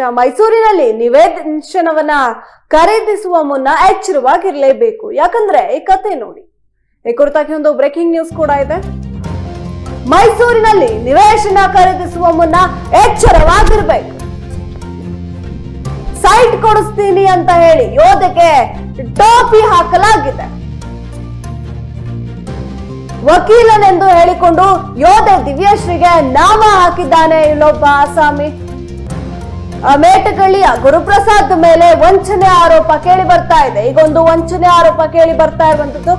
ಮೈಸೂರಿನಲ್ಲಿ ನಿವೇದನವನ್ನ ಖರೀದಿಸುವ ಮುನ್ನ ಎಚ್ಚರವಾಗಿರ್ಲೇಬೇಕು. ಯಾಕಂದ್ರೆ ಈ ಕತೆ ನೋಡಿ. ಈ ಕುರಿತಾಗಿ ಒಂದು ಬ್ರೇಕಿಂಗ್ ನ್ಯೂಸ್ ಕೂಡ ಇದೆ. ಮೈಸೂರಿನಲ್ಲಿ ನಿವೇಶನ ಖರೀದಿಸುವ ಮುನ್ನ ಎಚ್ಚರವಾಗಿರ್ಬೇಕು. ಸೈಟ್ ಕೊಡಿಸ್ತೀನಿ ಅಂತ ಹೇಳಿ ಯೋಧಕ್ಕೆ ಟೋಪಿ ಹಾಕಲಾಗಿದೆ. ವಕೀಲನೆಂದು ಹೇಳಿಕೊಂಡು ಯೋಧ ದಿವ್ಯಶ್ರೀಗೆ ನಾಮ ಹಾಕಿದ್ದಾನೆ ಇಲ್ಲೊಬ್ಬ ಆಸಾಮಿ. ಮೇಟಗಳ್ಳಿಯ ಗುರುಪ್ರಸಾದ್ ಮೇಲೆ ವಂಚನೆ ಆರೋಪ ಕೇಳಿ ಬರ್ತಾ ಇದೆ. ಈಗ ಒಂದು ವಂಚನೆ ಆರೋಪ ಕೇಳಿ ಬರ್ತಾ ಇರುವಂತದ್ದು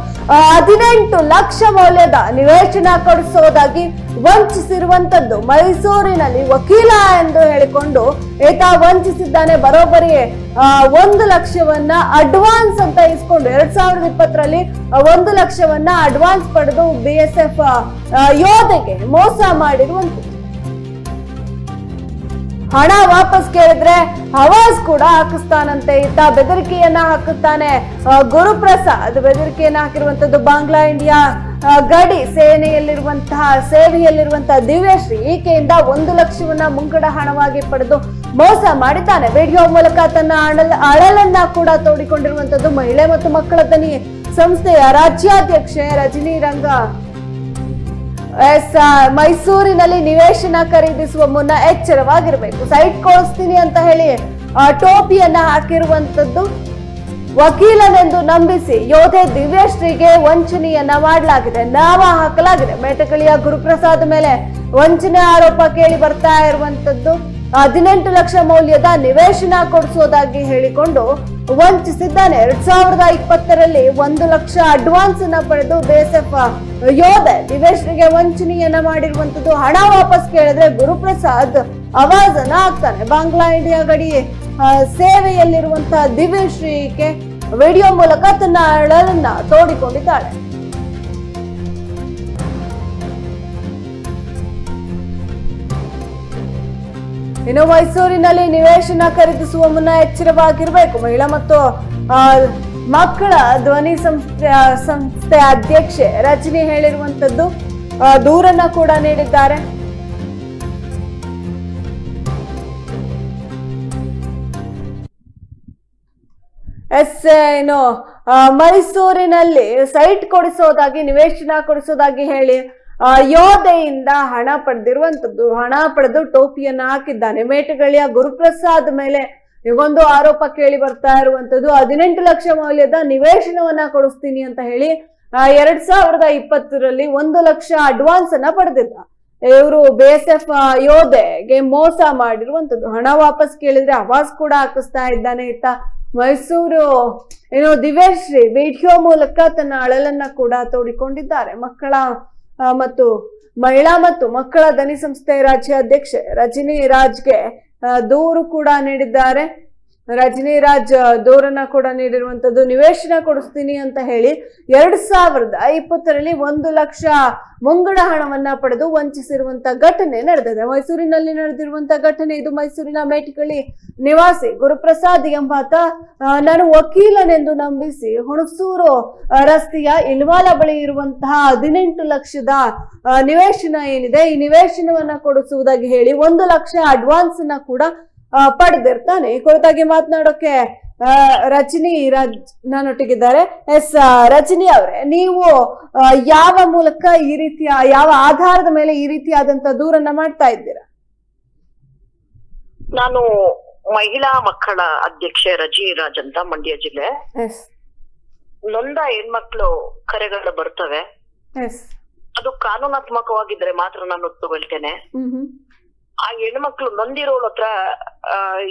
ಹದಿನೆಂಟು ಲಕ್ಷ ಮೌಲ್ಯದ ನಿವೇಶನ ಕೊಡಿಸೋದಾಗಿ ವಂಚಿಸಿರುವಂತದ್ದು ಮೈಸೂರಿನಲ್ಲಿ ವಕೀಲ ಎಂದು ಹೇಳಿಕೊಂಡು ಈತ ವಂಚಿಸಿದ್ದಾನೆ. ಬರೋಬ್ಬರಿ ಒಂದು ಲಕ್ಷವನ್ನ ಅಡ್ವಾನ್ಸ್ ಅಂತ ಇಸ್ಕೊಂಡು ಎರಡ್ ಸಾವಿರದ ಇಪ್ಪತ್ತರಲ್ಲಿ ಒಂದು ಲಕ್ಷವನ್ನ ಅಡ್ವಾನ್ಸ್ ಪಡೆದು ಬಿ ಎಸ್ ಎಫ್ ಯೋಧೆಗೆ ಮೋಸ ಮಾಡಿರುವಂತದ್ದು ಹಣ ವಾಪಸ್ ಕೇಳಿದ್ರೆ ಹವಾಸ್ ಕೂಡ ಹಾಕಿಸ್ತಾನಂತೆ. ಇತ್ತ ಬೆದರಿಕೆಯನ್ನ ಹಾಕುತ್ತಾನೆ. ಗುರುಪ್ರಸಾದ್ ಬೆದರಿಕೆಯನ್ನ ಹಾಕಿರುವಂತದ್ದು ಬಾಂಗ್ಲಾ ಇಂಡಿಯಾ. ಗಡಿ ಸೇನೆಯಲ್ಲಿರುವಂತಹ, ಸೇವೆಯಲ್ಲಿರುವಂತಹ ದಿವ್ಯಶ್ರೀ ಈಕೆಯಿಂದ ಒಂದು ಲಕ್ಷವನ್ನ ಮುಂಗಡ ಹಣವಾಗಿ ಪಡೆದು ಮೋಸ ಮಾಡಿದ್ದಾನೆ. ವಿಡಿಯೋ ಮೂಲಕ ತನ್ನ ಅಳಲ್, ಅಳಲನ್ನ ಕೂಡ ತೋಡಿಕೊಂಡಿರುವಂತದ್ದು ಮಹಿಳೆ ಮತ್ತು ಮಕ್ಕಳ ದನಿ ಸಂಸ್ಥೆಯ ರಾಜ್ಯಾಧ್ಯಕ್ಷೆ ರಜನಿ ರಂಗ ಎಸ್ ಮೈಸೂರಿನಲ್ಲಿ ನಿವೇಶನ ಖರೀದಿಸುವ ಮುನ್ನ ಎಚ್ಚರವಾಗಿರಬೇಕು. ಸೈಟ್ ಕೊಡಿಸ್ತೀನಿ ಅಂತ ಹೇಳಿ ಟೋಪಿಯನ್ನ ಹಾಕಿರುವಂತದ್ದು ವಕೀಲನೆಂದು ನಂಬಿಸಿ ಯೋಧೆ ದಿವ್ಯಶ್ರೀಗೆ ವಂಚನೆಯನ್ನ ಮಾಡಲಾಗಿದೆ. ನಾಮ ಹಾಕಲಾಗಿದೆ. ಮೇಟಕಳಿಯ ಗುರುಪ್ರಸಾದ್ ಮೇಲೆ ವಂಚನೆ ಆರೋಪ ಕೇಳಿ ಬರ್ತಾ ಇರುವಂತದ್ದು ಹದಿನೆಂಟು ಲಕ್ಷ ಮೌಲ್ಯದ ನಿವೇಶನ ಕೊಡಿಸೋದಾಗಿ ಹೇಳಿಕೊಂಡು ವಂಚಿಸಿದ್ದಾನೆ. ಎರಡ್ ಸಾವಿರದ ಇಪ್ಪತ್ತರಲ್ಲಿ ಒಂದು ಲಕ್ಷ ಅಡ್ವಾನ್ಸ್ ಅನ್ನ ಪಡೆದು ಬಿಎಸ್ಎಫ್ ಯೋಧ ದಿವೇಶ್ರಿಗೆ ವಂಚನೆಯನ್ನ ಮಾಡಿರುವಂತದ್ದು ಹಣ ವಾಪಸ್ ಕೇಳಿದ್ರೆ ಗುರುಪ್ರಸಾದ್ ಅವಾಜನ್ನ ಹಾಕ್ತಾನೆ ಬಾಂಗ್ಲಾ ಇಂಡಿಯಾ ಗಡಿ ಸೇವೆಯಲ್ಲಿರುವಂತಹ ದಿವ್ಯಶ್ರೀಗೆ ವಿಡಿಯೋ ಮೂಲಕ ತನ್ನ ಅಳಲನ್ನ ತೋಡಿಕೊಂಡಿದ್ದಾಳೆ. ಇನ್ನು ಮೈಸೂರಿನಲ್ಲಿ ನಿವೇಶನ ಖರೀದಿಸುವ ಮುನ್ನ ಎಚ್ಚರವಾಗಿರಬೇಕು. ಮಹಿಳಾ ಮತ್ತು ಮಕ್ಕಳ ಧ್ವನಿ ಸಂಸ್ಥೆ ಸಂಸ್ಥೆ ಅಧ್ಯಕ್ಷೆ ರಜನಿ ಹೇಳಿರುವಂತದ್ದು ದೂರನ್ನ ಕೂಡ ನೀಡಿದ್ದಾರೆ. ಎಸ್ ಏನು ಮೈಸೂರಿನಲ್ಲಿ ಸೈಟ್ ಕೊಡಿಸೋದಾಗಿ, ನಿವೇಶನ ಕೊಡಿಸೋದಾಗಿ ಹೇಳಿ ಯೋಧೆಯಿಂದ ಹಣ ಪಡೆದಿರುವಂತದ್ದು ಹಣ ಪಡೆದು ಟೋಪಿಯನ್ನ ಹಾಕಿದ್ದಾನೆ. ಮೇಟಗಳಿಯ ಗುರುಪ್ರಸಾದ್ ಮೇಲೆ ಒಂದು ಆರೋಪ ಕೇಳಿ ಬರ್ತಾ ಇರುವಂತದ್ದು ಹದಿನೆಂಟು ಲಕ್ಷ ಮೌಲ್ಯದ ನಿವೇಶನವನ್ನ ಕೊಡಿಸ್ತೀನಿ ಅಂತ ಹೇಳಿ ಎರಡ್ ಸಾವಿರದ ಇಪ್ಪತ್ತರಲ್ಲಿ ಒಂದು ಲಕ್ಷ ಅಡ್ವಾನ್ಸ್ ಅನ್ನ ಪಡೆದಿದ್ದ. ಇವರು ಬಿ ಎಸ್ ಎಫ್ ಯೋಧೆಗೆ ಮೋಸ ಮಾಡಿರುವಂತದ್ದು ಹಣ ವಾಪಸ್ ಕೇಳಿದ್ರೆ ಅವಾಜ್ ಕೂಡ ಹಾಕಿಸ್ತಾ ಇದ್ದಾನೆ ಇತ್ತ ಮೈಸೂರು, ಏನು ದಿವ್ಯಶ್ರೀ, ವಿಡಿಯೋ ಮೂಲಕ ತನ್ನ ಅಳಲನ್ನ ಕೂಡ ತೋಡಿಕೊಂಡಿದ್ದಾರೆ. ಮಕ್ಕಳ ಮತ್ತು ಮಹಿಳಾ ಮತ್ತು ಮಕ್ಕಳ ದನಿ ಸಂಸ್ಥೆ ರಾಜ್ಯ ಅಧ್ಯಕ್ಷೆ ರಜನಿ ರಾಜ್ಗೆ ದೂರು ಕೂಡ ನೀಡಿದ್ದಾರೆ. ರಜನಿ ರಾಜ್ ದೂರನ್ನ ಕೂಡ ನೀಡಿರುವಂಥದ್ದು ನಿವೇಶನ ಕೊಡಿಸ್ತೀನಿ ಅಂತ ಹೇಳಿ ಎರಡ್ ಸಾವಿರದ ಇಪ್ಪತ್ತರಲ್ಲಿ ಒಂದು ಲಕ್ಷ ಮುಂಗಡ ಹಣವನ್ನ ಪಡೆದು ವಂಚಿಸಿರುವಂತ ಘಟನೆ ನಡೆದಿದೆ. ಮೈಸೂರಿನಲ್ಲಿ ನಡೆದಿರುವಂತ ಘಟನೆ ಇದು ಮೈಸೂರಿನ ಮೇಟಿಕಳಿ ನಿವಾಸಿ ಗುರುಪ್ರಸಾದ್ ಎಂಬಾತ ನಾನು ವಕೀಲನೆಂದು ನಂಬಿಸಿ ಹುಣಸೂರು ರಸ್ತೆಯ ಇಲ್ವಾಲ ಬಳಿ ಇರುವಂತಹ ಹದಿನೆಂಟು ಲಕ್ಷದ ನಿವೇಶನ ಏನಿದೆ, ಈ ನಿವೇಶನವನ್ನ ಕೊಡಿಸುವುದಾಗಿ ಹೇಳಿ ಒಂದು ಲಕ್ಷ ಅಡ್ವಾನ್ಸ್ ಅನ್ನ ಕೂಡ ಪಡೆದಿರ್ತಾನೆ ಈ ಕುರಿತಾಗಿ ಮಾತನಾಡೋಕೆ ರಜನಿ ರಾಜ್ ನನ್ನೊಟ್ಟಿಗಿದ್ದಾರೆ. ಎಸ್ ರಜನಿ ಅವರೇ ನೀವು ಯಾವ ಮೂಲಕ ಈ ರೀತಿಯ ಯಾವ ಆಧಾರದ ಮೇಲೆ ಈ ರೀತಿಯಾದಂತ ದೂರನ್ನ ಮಾಡ್ತಾ ಇದ್ದೀರಾ? ನಾನು ಮಹಿಳಾ ಮಕ್ಕಳ ಅಧ್ಯಕ್ಷೆ ರಜಿ ರಾಜ್ ಅಂತ ಮಂಡ್ಯ ಜಿಲ್ಲೆ. ನೊಂದ ಹೆಣ್ಮಕ್ಳು ಕರೆಗಳು ಬರ್ತವೆ. ಅದು ಕಾನೂನಾತ್ಮಕವಾಗಿದ್ರೆ ಮಾತ್ರ ನಾನು ತಗೊಳ್ತೇನೆ ಆ ಹೆಣ್ಮಕ್ಳು ನೊಂದಿರೋಳ ಹತ್ರ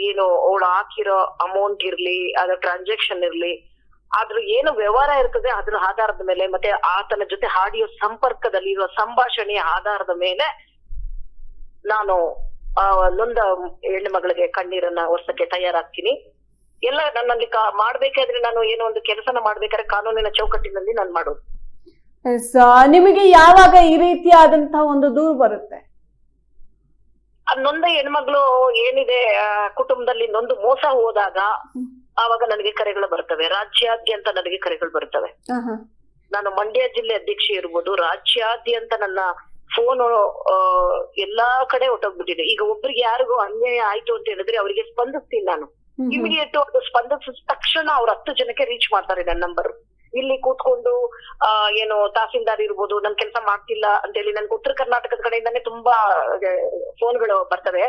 ಏನು ಅವಳು ಹಾಕಿರೋ ಅಮೌಂಟ್ ಇರ್ಲಿ, ಅದ್ರ ಟ್ರಾನ್ಸಾಕ್ಷನ್ ಇರ್ಲಿ, ಆದ್ರೂ ಏನು ವ್ಯವಹಾರ ಇರ್ತದೆ ಅದ್ರ ಆಧಾರದ ಮೇಲೆ, ಮತ್ತೆ ಆತನ ಜೊತೆ ಆಡಿಯೋ ಸಂಪರ್ಕದಲ್ಲಿ ಇರುವ ಸಂಭಾಷಣೆಯ ಆಧಾರದ ಮೇಲೆ ನಾನು ನೊಂದ ಹೆಣ್ಣು ಮಗಳಿಗೆ ಕಣ್ಣೀರನ್ನ ಒರ್ಸಕ್ಕೆ ತಯಾರಾಗ್ತೀನಿ. ಎಲ್ಲ ನನ್ನಲ್ಲಿ ಮಾಡ್ಬೇಕಾದ್ರೆ ನಾನು ಏನೋ ಒಂದು ಕೆಲಸನ ಮಾಡ್ಬೇಕಾದ್ರೆ ಕಾನೂನಿನ ಚೌಕಟ್ಟಿನಲ್ಲಿ ನಾನು ಮಾಡೋದು. ನಿಮಗೆ ಯಾವಾಗ ಈ ರೀತಿಯಾದಂತಹ ಒಂದು ದೂರು ಬರುತ್ತೆ? ನೊಂದ ಹೆಣ್ಮಗಳು ಏನಿದೆ ಕುಟುಂಬದಲ್ಲಿ ನೊಂದು ಮೋಸ ಹೋದಾಗ ಆವಾಗ ನನಗೆ ಕರೆಗಳು ಬರ್ತವೆ. ರಾಜ್ಯಾದ್ಯಂತ ನನಗೆ ಕರೆಗಳು ಬರ್ತವೆ. ನಾನು ಮಂಡ್ಯ ಜಿಲ್ಲೆ ಅಧ್ಯಕ್ಷೆ ಇರ್ಬೋದು. ರಾಜ್ಯಾದ್ಯಂತ ನನ್ನ ಫೋನ್ ಎಲ್ಲಾ ಕಡೆ ಹೊಟ್ಟೋಗ್ಬಿಟ್ಟಿದೆ ಈಗ ಒಬ್ರಿಗೆ ಯಾರಿಗೂ ಅನ್ಯಾಯ ಆಯ್ತು ಅಂತ ಹೇಳಿದ್ರೆ ಅವರಿಗೆ ಸ್ಪಂದಿಸ್ತೀನಿ ನಾನು. ಇಮಿಡಿಯೇಟ್ ಅದು ಸ್ಪಂದಿಸಿದ ತಕ್ಷಣ ಅವ್ರ ಹತ್ತು ಜನಕ್ಕೆ ರೀಚ್ ಮಾಡ್ತಾರೆ ನನ್ನ ನಂಬರ್ ಇಲ್ಲಿ ಕೂತ್ಕೊಂಡು ಆ ಏನು ತಹಸೀಲ್ದಾರ್ ಇರ್ಬೋದು ನನ್ ಕೆಲಸ ಮಾಡ್ತಿಲ್ಲ ಅಂತ ಹೇಳಿ ನನ್ಗೆ ಉತ್ತರ ಕರ್ನಾಟಕದ ಕಡೆಯಿಂದಾನೇ ತುಂಬಾ ಫೋನ್ಗಳು ಬರ್ತವೆ.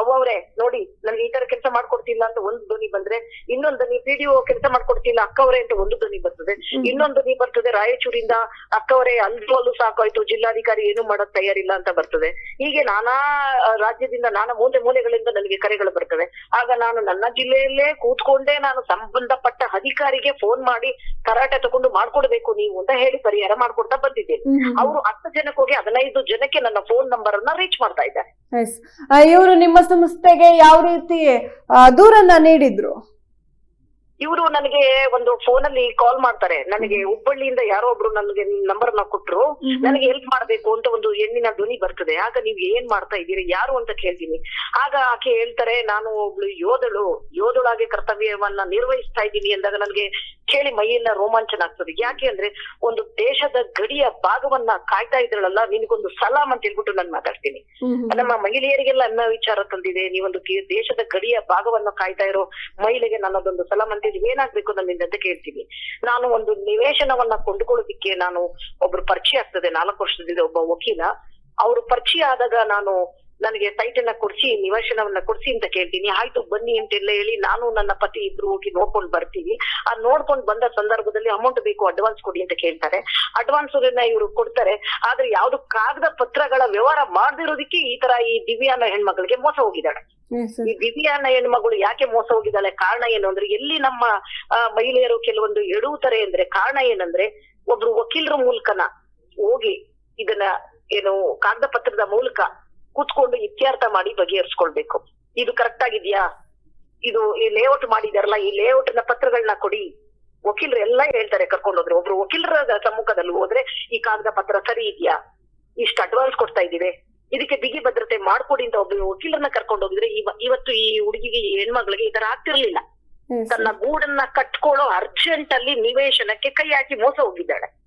ಅವ್ರೆ ನೋಡಿ ನನ್ಗೆ ಈ ತರ ಕೆಲಸ ಮಾಡ್ಕೊಡ್ತಿಲ್ಲ ಅಂತ ಒಂದು ಧ್ವನಿ ಬಂದ್ರೆ ಇನ್ನೊಂದು ಧ್ವನಿ ಪಿಡಿಒ ಕೆಲಸ ಮಾಡ್ಕೊಡ್ತಿಲ್ಲ ಅಕ್ಕವರೇ ಅಂತ ಒಂದು ಧ್ವನಿ ಬರ್ತದೆ. ಇನ್ನೊಂದು ಧ್ವನಿ ಬರ್ತದೆ ರಾಯಚೂರಿಂದ ಅಕ್ಕವರೇ ಅಲ್ಲೂ ಸಾಕಾಯ್ತು ಜಿಲ್ಲಾಧಿಕಾರಿ ಏನು ಮಾಡೋದ್ ತಯಾರಿಲ್ಲ ಅಂತ ಬರ್ತದೆ. ಹೀಗೆ ನಾನಾ ರಾಜ್ಯದಿಂದ ನಾನಾ ಮೂಲೆ ಮೂಲೆಗಳಿಂದ ನನಗೆ ಕರೆಗಳು ಬರ್ತವೆ. ಆಗ ನಾನು ನನ್ನ ಜಿಲ್ಲೆಯಲ್ಲೇ ಕೂತ್ಕೊಂಡೇ ನಾನು ಸಂಬಂಧಪಟ್ಟ ಅಧಿಕಾರಿಗೆ ಫೋನ್ ಮಾಡಿ ತರಾಟೆ ತಗೊಂಡು ಮಾಡ್ಕೊಡ್ಬೇಕು ನೀವು ಅಂತ ಹೇಳಿ ಪರಿಹಾರ ಮಾಡ್ಕೊಡ್ತಾ ಬಂದಿದ್ದೇನೆ. ಅವರು ಹತ್ತು ಜನಕ್ಕೆ ಹೋಗಿ ಹದಿನೈದು ಜನಕ್ಕೆ ನನ್ನ ಫೋನ್ ನಂಬರ್ ಅನ್ನ ರೀಚ್ ಮಾಡ್ತಾ ಇದ್ದಾರೆ. ಇವರು ನಿಮ್ಮ ಸಂಸ್ಥೆಗೆ ಯಾವ ರೀತಿ ದೂರನ್ನ ನೀಡಿದ್ರು? ಇವರು ನನಗೆ ಒಂದು ಫೋನ್ ಅಲ್ಲಿ ಕಾಲ್ ಮಾಡ್ತಾರೆ. ನನಗೆ ಹುಬ್ಬಳ್ಳಿಯಿಂದ ಯಾರೋ ಒಬ್ರು ನನಗೆ ನಂಬರ್ನ ಕೊಟ್ರು ನನಗೆ ಹೆಲ್ಪ್ ಮಾಡ್ಬೇಕು ಅಂತ ಒಂದು ಹೆಣ್ಣಿನ ಧ್ವನಿ ಬರ್ತದೆ. ಆಗ ನೀವು ಏನ್ ಮಾಡ್ತಾ ಇದೀರಿ ಯಾರು ಅಂತ ಕೇಳ್ತೀನಿ. ಆಗ ಆಕೆ ಹೇಳ್ತಾರೆ ನಾನು ಒಬ್ಳು ಯೋಧಳು. ಯೋಧಳಾಗಿ ಕರ್ತವ್ಯವನ್ನ ನಿರ್ವಹಿಸ್ತಾ ಇದ್ದೀನಿ. ಅಂದಾಗ ನನಗೆ ಕೇಳಿ ಮೈಯೆಲ್ಲ ರೋಮಾಂಚನ ಆಗ್ತದೆ. ಯಾಕೆ ಅಂದ್ರೆ ಒಂದು ದೇಶದ ಗಡಿಯ ಭಾಗವನ್ನ ಕಾಯ್ತಾ ಇದ್ರಲ್ಲ ನಿನಗೊಂದು ಸಲಾಮ್ ಅಂತ ಹೇಳ್ಬಿಟ್ಟು ನಾನು ಮಾತಾಡ್ತೀನಿ. ನಮ್ಮ ಮಹಿಳೆಯರಿಗೆಲ್ಲ ಅನ್ನ ವಿಚಾರ ತಂದಿದೆ. ನೀವೊಂದು ದೇಶದ ಗಡಿಯ ಭಾಗವನ್ನು ಕಾಯ್ತಾ ಇರೋ ಮಹಿಳೆಗೆ ನನ್ನದೊಂದು ಸಲ ಮಂತ್ರಿ ಏನಾಗ್ಬೇಕು ನನ್ನಿಂದ ಕೇಳ್ತೀನಿ ನಾನು ಒಂದು ನಿವೇಶನವನ್ನ ಕೊಂಡುಕೊಳ್ಳೋದಿಕ್ಕೆ ನಾನು ಒಬ್ರು ಪರಿಚಯ ಆಗ್ತದೆ, ನಾಲ್ಕು ವರ್ಷದಿಂದ ಒಬ್ಬ ವಕೀಲ. ಅವರು ಪರಿಚಯ ಆದಾಗ ನಾನು ನನಗೆ ಸೈಟ್ ಅನ್ನ ಕೊಡ್ಸಿ ನಿವೇಶನವನ್ನ ಕೊಡ್ಸಿ ಅಂತ ಕೇಳ್ತೀನಿ. ಆಯ್ತು ಬನ್ನಿ ಅಂತೆಲ್ಲ ಹೇಳಿ ನಾನು ನನ್ನ ಪತಿ ಇಬ್ರು ಹೋಗಿ ನೋಡ್ಕೊಂಡು ಬರ್ತೀವಿ ಆ ನೋಡ್ಕೊಂಡು ಬಂದ ಸಂದರ್ಭದಲ್ಲಿ ಅಮೌಂಟ್ ಬೇಕು ಅಡ್ವಾನ್ಸ್ ಕೊಡಿ ಅಂತ ಕೇಳ್ತಾರೆ. ಅಡ್ವಾನ್ಸ್ ಇವರು ಕೊಡ್ತಾರೆ. ಆದ್ರೆ ಯಾವ್ದು ಕಾಗದ ಪತ್ರಗಳ ವ್ಯವಹಾರ ಮಾಡದಿರೋದಕ್ಕೆ ಈ ತರ ಈ ದಿವ್ಯಾನ ಹೆಣ್ಮಗಳಿಗೆ ಮೋಸ ಹೋಗಿದ್ದಾಳೆ. ಈ ದಿವ್ಯಾನ ಹೆಣ್ಮಗಳು ಯಾಕೆ ಮೋಸ ಹೋಗಿದ್ದಾಳೆ? ಕಾರಣ ಏನು ಅಂದ್ರೆ ಎಲ್ಲಿ ನಮ್ಮ ಮಹಿಳೆಯರು ಕೆಲವೊಂದು ಎಡುತ್ತಾರೆ ಅಂದ್ರೆ ಕಾರಣ ಏನಂದ್ರೆ ಒಬ್ರು ವಕೀಲರ ಮೂಲಕನ ಹೋಗಿ ಇದನ್ನ ಏನು ಕಾಗದ ಪತ್ರದ ಮೂಲಕ ಕೂತ್ಕೊಂಡು ಇತ್ಯರ್ಥ ಮಾಡಿ ಬಗೆಹರಿಸ್ಕೊಳ್ಬೇಕು. ಇದು ಕರೆಕ್ಟ್ ಆಗಿದ್ಯಾ? ಇದು ಈ ಲೇಔಟ್ ಮಾಡಿದಾರಲ್ಲ ಈ ಲೇಔಟ್ನ ಪತ್ರಗಳನ್ನ ಕೊಡಿ. ವಕೀಲರು ಎಲ್ಲ ಹೇಳ್ತಾರೆ ಕರ್ಕೊಂಡು ಹೋದ್ರೆ. ಒಬ್ರು ವಕೀಲರ ಸಮ್ಮುಖದಲ್ಲಿ ಹೋದ್ರೆ ಈ ಕಾಗದ ಪತ್ರ ಸರಿ ಇದೆಯಾ? ಇಷ್ಟು ಅಡ್ವಾನ್ಸ್ ಕೊಡ್ತಾ ಇದ್ದೀವಿ. ಇದಕ್ಕೆ ಬಿಗಿ ಭದ್ರತೆ ಮಾಡ್ಕೊಡಿ ಅಂತ ಒಬ್ಬ ವಕೀಲರನ್ನ ಕರ್ಕೊಂಡು ಹೋಗಿದ್ರೆ ಇವ- ಇವತ್ತು ಈ ಹುಡುಗಿಗೆ ಈ ಹೆಣ್ಮಗಳಿಗೆ ಈ ತರ ಆಗ್ತಿರ್ಲಿಲ್ಲ. ತನ್ನ ಗೂಡನ್ನ ಕಟ್ಕೊಳ್ಳೋ ಅರ್ಜೆಂಟ್ ಅಲ್ಲಿ ನಿವೇಶನಕ್ಕೆ ಕೈ ಹಾಕಿ ಮೋಸ ಹೋಗಿದ್ದಾಳೆ.